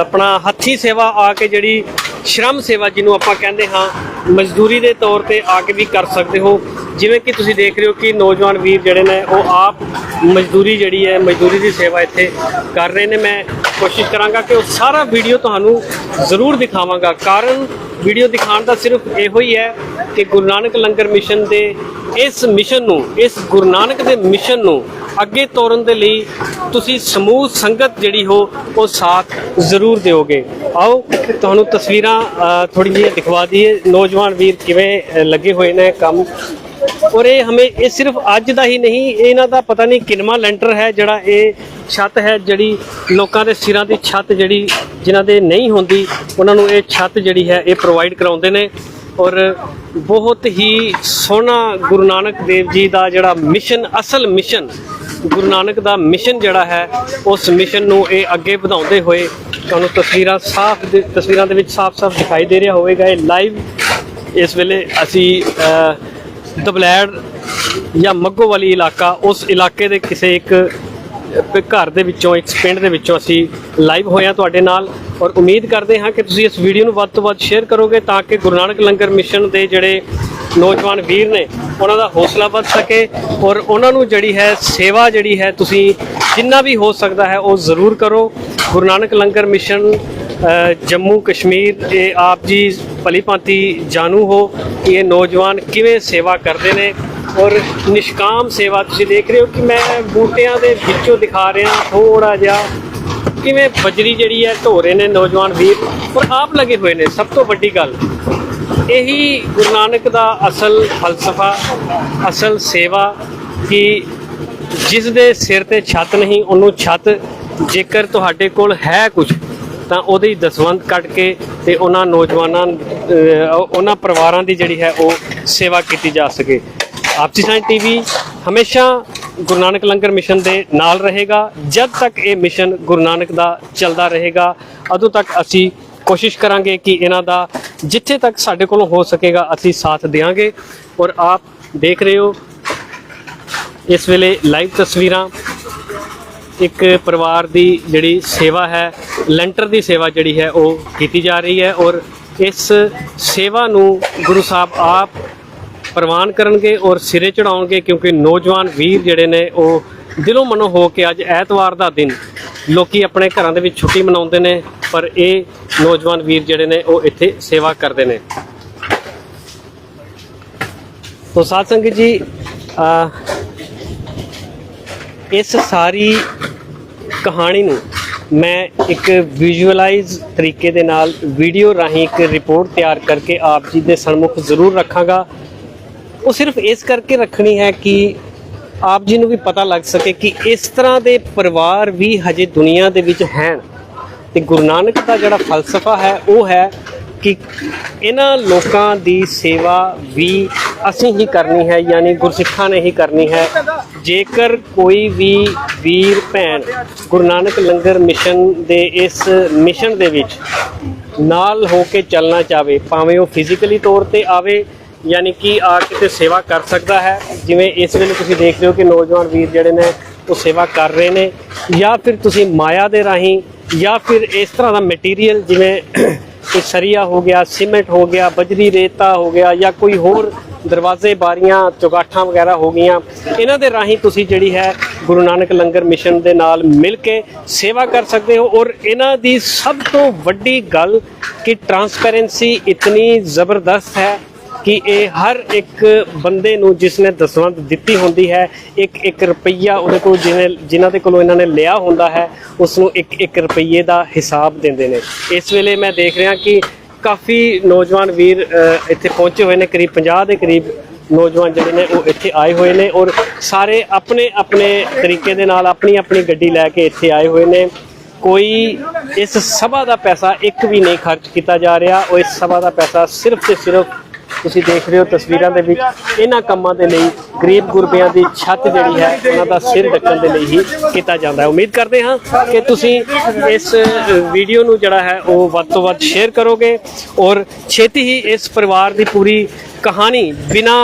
ਆਪਣਾ ਹੱਥੀ ਸੇਵਾ ਆ ਕੇ ਜਿਹੜੀ ਸ਼ਰਮ ਸੇਵਾ ਜਿਹਨੂੰ ਆਪਾਂ ਕਹਿੰਦੇ ਹਾਂ, ਮਜ਼ਦੂਰੀ ਦੇ ਤੌਰ ਤੇ ਆ ਕੇ ਵੀ ਕਰ ਸਕਦੇ ਹੋ। ਜਿਵੇਂ ਕਿ ਤੁਸੀਂ ਦੇਖ ਰਹੇ ਹੋ ਕਿ ਨੌਜਵਾਨ ਵੀਰ ਜਿਹੜੇ ਨੇ, ਉਹ ਆਪ ਮਜ਼ਦੂਰੀ ਜਿਹੜੀ ਹੈ, ਮਜ਼ਦੂਰੀ ਦੀ ਸੇਵਾ ਇੱਥੇ ਕਰ ਰਹੇ ਨੇ। ਮੈਂ ਕੋਸ਼ਿਸ਼ ਕਰਾਂਗਾ ਕਿ ਉਹ ਸਾਰਾ ਵੀਡੀਓ ਤੁਹਾਨੂੰ ਜ਼ਰੂਰ ਦਿਖਾਵਾਂਗਾ। ਕਾਰਨ ਵੀਡੀਓ ਦਿਖਾਉਣ ਦਾ ਸਿਰਫ ਇਹੋ ਹੀ ਹੈ ਕਿ ਗੁਰੂ ਨਾਨਕ ਲੰਗਰ ਮਿਸ਼ਨ ਦੇ ਇਸ ਮਿਸ਼ਨ ਨੂੰ, ਇਸ ਗੁਰੂ ਨਾਨਕ ਦੇ ਮਿਸ਼ਨ ਨੂੰ ਅੱਗੇ ਤੋਰਨ ਦੇ ਲਈ ਤੁਸੀਂ ਸਮੂਹ, ਸੰਗਤ ਜਿਹੜੀ ਹੋ, ਉਹ ਸਾਥ ਜ਼ਰੂਰ ਦਿਓਗੇ। ਆਓ, ਤੁਹਾਨੂੰ ਤਸਵੀਰਾਂ ਥੋੜੀ ਜਿਹੀ ਦਿਖਵਾ ਦਈਏ। ਨੌਜਵਾਨ ਵੀਰ ਕਿਵੇਂ ਲੱਗੇ ਹੋਏ ਨੇ ਕੰਮ? ਔਰ ਇਹ ਹਮੇ, ਇਹ ਸਿਰਫ ਅੱਜ ਦਾ ਹੀ ਨਹੀਂ ਇਹਨਾਂ ਦਾ ਪਤਾ ਨਹੀਂ ਕਿੰਨਵਾਂ ਲੈਂਟਰ ਹੈ, ਜਿਹੜਾ ਇਹ ਛੱਤ ਹੈ, ਜਿਹੜੀ ਲੋਕਾਂ ਦੇ ਸਿਰਾਂ ਦੀ ਛੱਤ ਜਿਹੜੀ, ਜਿਨ੍ਹਾਂ ਦੇ ਨਹੀਂ ਹੁੰਦੀ, ਉਹਨਾਂ ਨੂੰ ਇਹ ਛੱਤ ਜਿਹੜੀ ਹੈ, ਇਹ ਪ੍ਰੋਵਾਈਡ ਕਰਾਉਂਦੇ ਨੇ। ਔਰ ਬਹੁਤ ਹੀ ਸੋਹਣਾ ਗੁਰੂ ਨਾਨਕ ਦੇਵ ਜੀ ਦਾ ਜਿਹੜਾ ਮਿਸ਼ਨ ਅਸਲ ਮਿਸ਼ਨ ਗੁਰੂ ਨਾਨਕ ਦਾ ਮਿਸ਼ਨ ਜਿਹੜਾ ਹੈ, ਉਸ ਮਿਸ਼ਨ ਨੂੰ ਇਹ ਅੱਗੇ ਵਧਾਉਂਦੇ ਹੋਏ ਤੁਹਾਨੂੰ ਤਸਵੀਰਾਂ ਸਾਫ਼ ਦੇ- ਤਸਵੀਰਾਂ ਦੇ ਵਿੱਚ ਸਾਫ਼-ਸਾਫ਼ ਦਿਖਾਈ ਦੇ ਰਿਹਾ ਹੋਵੇਗਾ। ਇਹ ਲਾਈਵ ਇਸ ਵੇਲੇ ਅਸੀਂ ਦਬਲੈੜ ਜਾਂ ਮੱਗੋ ਵਾਲੀ ਇਲਾਕਾ, ਉਸ ਇਲਾਕੇ ਦੇ ਕਿਸੇ ਇੱਕ ਘਰ ਦੇ ਵਿੱਚੋਂ, ਇੱਕ ਪਿੰਡ ਦੇ ਵਿੱਚੋਂ ਅਸੀਂ ਲਾਈਵ ਹੋਏ ਹਾਂ ਤੁਹਾਡੇ ਨਾਲ ਔਰ ਉਮੀਦ ਕਰਦੇ ਹਾਂ ਕਿ ਤੁਸੀਂ ਇਸ ਵੀਡੀਓ ਨੂੰ ਵੱਧ ਤੋਂ ਵੱਧ ਸ਼ੇਅਰ ਕਰੋਗੇ ਤਾਂ ਕਿ ਗੁਰੂ ਨਾਨਕ ਲੰਗਰ ਮਿਸ਼ਨ ਦੇ ਜਿਹੜੇ ਨੌਜਵਾਨ ਵੀਰ ਨੇ ਉਹਨਾਂ ਦਾ ਹੌਸਲਾ ਵੱਧ ਸਕੇ ਔਰ ਉਹਨਾਂ ਨੂੰ ਜਿਹੜੀ ਹੈ ਸੇਵਾ ਜਿਹੜੀ ਹੈ ਤੁਸੀਂ ਜਿੰਨਾ ਵੀ ਹੋ ਸਕਦਾ ਹੈ ਉਹ ਜ਼ਰੂਰ ਕਰੋ। ਗੁਰੂ ਨਾਨਕ ਲੰਗਰ ਮਿਸ਼ਨ ਜੰਮੂ ਕਸ਼ਮੀਰ ਇਹ ਆਪ ਜੀ ਭਲੀ ਭਾਂਤੀ ਜਾਣੂ ਹੋ ਕਿ ਇਹ ਨੌਜਵਾਨ ਕਿਵੇਂ ਸੇਵਾ ਕਰਦੇ ਨੇ ਔਰ ਨਿਸ਼ਕਾਮ ਸੇਵਾ ਤੁਸੀਂ ਦੇਖ ਰਹੇ ਹੋ ਕਿ ਮੈਂ ਬੂਟਿਆਂ ਦੇ ਵਿੱਚੋਂ ਦਿਖਾ ਰਿਹਾ ਥੋੜਾ ਜਿਹਾ ਕਿਵੇਂ ਬਜਰੀ ਜਿਹੜੀ ਹੈ ਢੋ ਰਹੇ ਨੇ ਨੌਜਵਾਨ ਵੀਰ ਔਰ ਆਪ ਲੱਗੇ ਹੋਏ ਨੇ। ਸਭ ਤੋਂ ਵੱਡੀ ਗੱਲ ਇਹੀ ਗੁਰੂ ਨਾਨਕ ਦਾ ਅਸਲ ਫਲਸਫਾ, ਅਸਲ ਸੇਵਾ ਕਿ ਜਿਸ ਦੇ ਸਿਰ ਤੇ ਛੱਤ ਨਹੀਂ, ਉਹਨੂੰ ਛੱਤ, ਜੇਕਰ ਤੁਹਾਡੇ ਕੋਲ ਹੈ ਕੁਝ, ਤਾਂ ਉਹਦੀ ਦਸਵੰਤ ਕੱਢ ਕੇ ਤੇ ਉਹਨਾਂ ਨੌਜਵਾਨਾਂ ਉਹਨਾਂ ਪਰਿਵਾਰਾਂ ਦੀ ਜਿਹੜੀ ਹੈ ਉਹ ਸੇਵਾ ਕੀਤੀ ਜਾ ਸਕੇ। ਆਪਸੀ ਸਾਂਝ ਟੀਵੀ ਹਮੇਸ਼ਾ ਗੁਰੂ ਨਾਨਕ ਲੰਗਰ ਮਿਸ਼ਨ ਦੇ ਨਾਲ ਰਹੇਗਾ। ਜਦ ਤੱਕ ਇਹ ਮਿਸ਼ਨ ਗੁਰੂ ਨਾਨਕ ਦਾ ਚੱਲਦਾ ਰਹੇਗਾ ਉਦੋਂ ਤੱਕ ਅਸੀਂ ਕੋਸ਼ਿਸ਼ ਕਰਾਂਗੇ ਕਿ ਇਹਨਾਂ ਦਾ ਜਿੱਥੇ ਤੱਕ ਸਾਡੇ ਕੋਲੋਂ ਹੋ ਸਕੇਗਾ, ਅਸੀਂ ਸਾਥ ਦੇਵਾਂਗੇ ਔਰ ਆਪ ਦੇਖ ਰਹੇ ਹੋ, ਇਸ ਵੇਲੇ ਲਾਈਵ ਤਸਵੀਰਾਂ। ਇੱਕ ਪਰਿਵਾਰ ਦੀ ਜਿਹੜੀ ਸੇਵਾ ਹੈ, ਲੈਂਟਰ ਦੀ ਸੇਵਾ ਜਿਹੜੀ ਹੈ, ਉਹ ਕੀਤੀ ਜਾ ਰਹੀ ਹੈ। ਔਰ ਇਸ ਸੇਵਾ ਨੂੰ ਗੁਰੂ ਸਾਹਿਬ ਆਪ ਪ੍ਰਵਾਨ ਕਰਨਗੇ ਔਰ ਸਿਰੇ ਚੜਾਉਣਗੇ ਕਿਉਂਕਿ ਨੌਜਵਾਨ ਵੀਰ ਜਿਹੜੇ ਨੇ, ਉਹ ਦਿਲੋਂ ਮਨੋਂ ਹੋ ਕੇ ਅੱਜ ਐਤਵਾਰ ਦਾ ਦਿਨ ਲੋਕੀ ਆਪਣੇ ਘਰਾਂ ਦੇ ਵਿੱਚ ਛੁੱਟੀ ਮਨਾਉਂਦੇ ਨੇ, ਪਰ ਇਹ ਨੌਜਵਾਨ ਵੀਰ ਜਿਹੜੇ ਨੇ, ਉਹ ਇੱਥੇ ਸੇਵਾ ਕਰਦੇ ਨੇ। ਤੋ ਸਾਧ ਸੰਗਤ ਜੀ ਇਸ ਸਾਰੀ ਕਹਾਣੀ ਨੂੰ ਮੈਂ ਇੱਕ ਵਿਜ਼ੂਅਲਾਈਜ਼ ਤਰੀਕੇ ਦੇ ਨਾਲ ਵੀਡੀਓ ਰਾਹੀਂ ਇੱਕ ਰਿਪੋਰਟ ਤਿਆਰ ਕਰਕੇ ਆਪ ਜੀ ਦੇ ਸਨਮੁਖ ਜ਼ਰੂਰ ਰੱਖਾਂਗਾ। ਉਹ ਸਿਰਫ ਇਸ ਕਰਕੇ ਰੱਖਣੀ ਹੈ ਕਿ ਆਪ ਜੀ ਨੂੰ ਵੀ ਪਤਾ ਲੱਗ ਸਕੇ ਕਿ ਇਸ ਤਰ੍ਹਾਂ ਦੇ ਪਰਿਵਾਰ ਵੀ ਹਜੇ ਦੁਨੀਆ ਦੇ ਵਿੱਚ ਹਨ। ਤੇ ਗੁਰੂ ਨਾਨਕ ਦਾ ਜਿਹੜਾ ਫਲਸਫਾ ਹੈ, ਉਹ ਹੈ ਕਿ ਇਹਨਾਂ ਲੋਕਾਂ ਦੀ ਸੇਵਾ ਵੀ ਅਸੀਂ ਹੀ ਕਰਨੀ ਹੈ, ਯਾਨੀ ਗੁਰਸਿੱਖਾਂ ਨੇ ਹੀ ਕਰਨੀ ਹੈ। ਜੇਕਰ ਕੋਈ ਵੀ ਵੀਰ, ਭੈਣ ਗੁਰੂ ਨਾਨਕ ਲੰਗਰ ਮਿਸ਼ਨ ਦੇ ਇਸ ਮਿਸ਼ਨ ਦੇ ਵਿੱਚ ਨਾਲ ਹੋ ਕੇ ਚੱਲਣਾ ਚਾਵੇ, ਭਾਵੇਂ ਉਹ ਫਿਜ਼ੀਕਲੀ ਤੌਰ ਤੇ ਆਵੇ ਯਾਨੀ ਕਿ ਆ ਕਿਤੇ ਸੇਵਾ ਕਰ ਸਕਦਾ ਹੈ। ਜਿਵੇਂ ਇਸ ਵੇਲੇ ਤੁਸੀਂ ਦੇਖ ਰਹੇ ਹੋ ਕਿ ਨੌਜਵਾਨ ਵੀਰ ਜਿਹੜੇ ਨੇ, ਉਹ ਸੇਵਾ ਕਰ ਰਹੇ ਨੇ। ਜਾਂ ਫਿਰ ਤੁਸੀਂ ਮਾਇਆ ਦੇ ਰਾਹੀਂ, ਜਾਂ ਫਿਰ ਇਸ ਤਰ੍ਹਾਂ ਦਾ ਮਟੀਰੀਅਲ ਜਿਵੇਂ ਕੋਈ ਸਰੀਆ ਹੋ ਗਿਆ, ਸੀਮੈਂਟ ਹੋ ਗਿਆ, ਬਜਰੀ ਰੇਤਾ ਹੋ ਗਿਆ, ਜਾਂ ਕੋਈ ਹੋਰ ਦਰਵਾਜ਼ੇ, ਬਾਰੀਆਂ, ਚੁਗਾਠਾਂ ਵਗੈਰਾ ਹੋ ਗਈਆਂ। ਇਹਨਾਂ ਦੇ ਰਾਹੀਂ ਤੁਸੀਂ ਜਿਹੜੀ ਹੈ, ਗੁਰੂ ਨਾਨਕ ਲੰਗਰ ਮਿਸ਼ਨ ਦੇ ਨਾਲ ਮਿਲ ਕੇ ਸੇਵਾ ਕਰ ਸਕਦੇ ਹੋ। ਔਰ ਇਹਨਾਂ ਦੀ ਸਭ ਤੋਂ ਵੱਡੀ ਗੱਲ ਕਿ ਟਰਾਂਸਪੈਰੈਂਸੀ ਇਤਨੀ ਜ਼ਬਰਦਸਤ ਹੈ ਕਿ ਇਹ ਹਰ ਇੱਕ ਬੰਦੇ ਨੂੰ ਜਿਸ ਨੇ ਦਸਵੰਧ ਦਿੱਤੀ ਹੁੰਦੀ ਹੈ, ਇੱਕ ਇੱਕ ਰੁਪਈਆ ਉਹਦੇ ਕੋਲ ਜਿਹਨੇ ਜਿਨ੍ਹਾਂ ਦੇ ਕੋਲੋਂ ਇਹਨਾਂ ਨੇ ਲਿਆ ਹੁੰਦਾ ਹੈ ਉਸ ਨੂੰ ਇੱਕ ਇੱਕ ਰੁਪਈਏ ਦਾ ਹਿਸਾਬ ਦਿੰਦੇ ਨੇ। ਇਸ ਵੇਲੇ ਮੈਂ ਦੇਖ ਰਿਹਾ ਕਿ ਕਾਫੀ ਨੌਜਵਾਨ ਵੀਰ ਇੱਥੇ ਪਹੁੰਚੇ ਹੋਏ ਨੇ, ਕਰੀਬ 50 ਦੇ ਕਰੀਬ ਨੌਜਵਾਨ ਜਿਹੜੇ ਨੇ ਉਹ ਇੱਥੇ ਆਏ ਹੋਏ ਨੇ ਔਰ ਸਾਰੇ ਆਪਣੇ ਆਪਣੇ ਤਰੀਕੇ ਦੇ ਨਾਲ ਆਪਣੀ ਆਪਣੀ ਗੱਡੀ ਲੈ ਕੇ ਇੱਥੇ ਆਏ ਹੋਏ ਨੇ। ਕੋਈ ਇਸ ਸਭਾ ਦਾ ਪੈਸਾ ਇੱਕ ਵੀ ਨਹੀਂ ਖਰਚ ਕੀਤਾ ਜਾ ਰਿਹਾ। ਉਹ ਇਸ ਸਭਾ ਦਾ ਪੈਸਾ ਸਿਰਫ ਤੇ ਸਿਰਫ ਤੁਸੀਂ ਦੇਖ ਰਹੇ ਹੋ ਤਸਵੀਰਾਂ ਦੇ ਵਿੱਚ ਇਹਨਾਂ ਕੰਮਾਂ ਦੇ ਲਈ ਗਰੀਬ ਗੁਰਬਿਆਂ ਦੀ ਛੱਤ ਜਿਹੜੀ ਹੈ, ਉਹਨਾਂ ਦਾ ਸਿਰ ਢੱਕਣ ਦੇ ਲਈ ਹੀ ਕੀਤਾ ਜਾਂਦਾ ਹੈ। ਉਮੀਦ ਕਰਦੇ ਹਾਂ ਕਿ ਤੁਸੀਂ ਇਸ ਵੀਡੀਓ ਨੂੰ ਜਿਹੜਾ ਹੈ, ਉਹ ਵੱਧ ਤੋਂ ਵੱਧ ਸ਼ੇਅਰ ਕਰੋਗੇ ਔਰ ਛੇਤੀ ਹੀ ਇਸ ਪਰਿਵਾਰ ਦੀ ਪੂਰੀ ਕਹਾਣੀ ਬਿਨਾ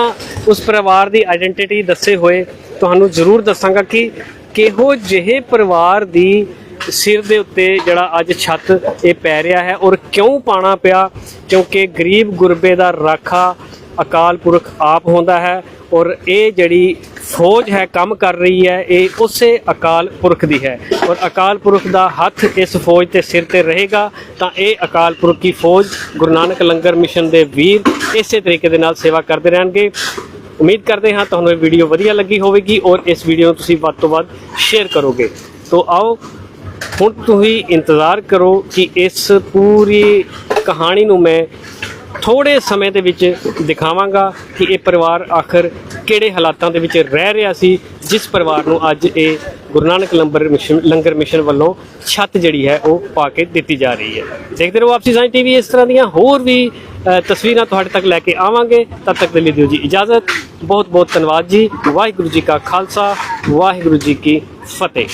ਉਸ ਪਰਿਵਾਰ ਦੀ ਆਇਡੈਂਟੀਟੀ ਦੱਸੇ ਹੋਏ ਤੁਹਾਨੂੰ ਜ਼ਰੂਰ ਦੱਸਾਂਗਾ ਕਿ ਕਿਹੋ ਜਿਹੇ ਪਰਿਵਾਰ ਦੀ ਸਿਰ ਦੇ ਉੱਤੇ ਜਿਹੜਾ ਅੱਜ ਛੱਤ ਇਹ ਪੈ ਰਿਹਾ ਹੈ ਔਰ ਕਿਉਂ ਪਾਣਾ ਪਿਆ? ਕਿਉਂਕਿ ਗਰੀਬ ਗੁਰਬੇ ਦਾ ਰਾਖਾ ਅਕਾਲ ਪੁਰਖ ਆਪ ਹੁੰਦਾ ਹੈ ਔਰ ਇਹ ਜਿਹੜੀ ਫੌਜ ਹੈ, ਕੰਮ ਕਰ ਰਹੀ ਹੈ, ਇਹ ਉਸੇ ਅਕਾਲ ਪੁਰਖ ਦੀ ਹੈ। ਔਰ ਅਕਾਲ ਪੁਰਖ ਦਾ ਹੱਥ ਇਸ ਫੌਜ ਤੇ ਸਿਰ ਤੇ ਰਹੇਗਾ ਤਾਂ ਇਹ ਅਕਾਲ ਪੁਰਖ ਦੀ ਫੌਜ ਗੁਰੂ ਨਾਨਕ ਲੰਗਰ ਮਿਸ਼ਨ ਦੇ ਵੀਰ ਇਸੇ ਤਰੀਕੇ ਦੇ ਨਾਲ ਸੇਵਾ ਕਰਦੇ ਰਹਿਣਗੇ। ਉਮੀਦ ਕਰਦੇ ਹਾਂ ਤੁਹਾਨੂੰ ਇਹ ਵੀਡੀਓ ਵਧੀਆ ਲੱਗੀ ਹੋਵੇਗੀ ਔਰ ਇਸ ਵੀਡੀਓ ਨੂੰ ਤੁਸੀਂ ਵੱਧ ਤੋਂ ਵੱਧ ਸ਼ੇਅਰ ਕਰੋਗੇ। ਤੋਂ ਆਓ ਹੁਣ ਤੁਸੀਂ ਇੰਤਜ਼ਾਰ ਕਰੋ ਕਿ ਇਸ ਪੂਰੀ ਕਹਾਣੀ ਨੂੰ ਮੈਂ ਥੋੜੇ ਸਮੇਂ ਦੇ ਵਿੱਚ ਦਿਖਾਵਾਂਗਾ ਕਿ ਇਹ ਪਰਿਵਾਰ ਆਖਰ ਕਿਹੜੇ ਹਾਲਾਤਾਂ ਦੇ ਵਿੱਚ ਰਹਿ ਰਿਹਾ ਸੀ, ਜਿਸ ਪਰਿਵਾਰ ਨੂੰ ਅੱਜ ਇਹ ਗੁਰੂ ਨਾਨਕ ਲੰਗਰ ਮਿਸ਼ਨ ਲੰਗਰ ਮਿਸ਼ਨ ਵੱਲੋਂ ਛੱਤ ਜਿਹੜੀ ਹੈ ਉਹ ਪਾ ਕੇ ਦਿੱਤੀ ਜਾ ਰਹੀ ਹੈ। ਦੇਖਦੇ ਰਹੋ ਆਪਸੀ ਸਾਇੰਸ ਟੀਵੀ, ਇਸ ਤਰ੍ਹਾਂ ਦੀਆਂ ਹੋਰ ਵੀ ਤਸਵੀਰਾਂ ਤੁਹਾਡੇ ਤੱਕ ਲੈ ਕੇ ਆਵਾਂਗੇ। ਤਦ ਤੱਕ ਦੇ ਲਈ ਦਿਓ ਜੀ ਇਜਾਜ਼ਤ। ਬਹੁਤ ਬਹੁਤ ਧੰਨਵਾਦ ਜੀ। ਵਾਹਿਗੁਰੂ ਜੀ ਕਾ ਖਾਲਸਾ, ਵਾਹਿਗੁਰੂ ਜੀ ਕੀ ਫਤਿਹ।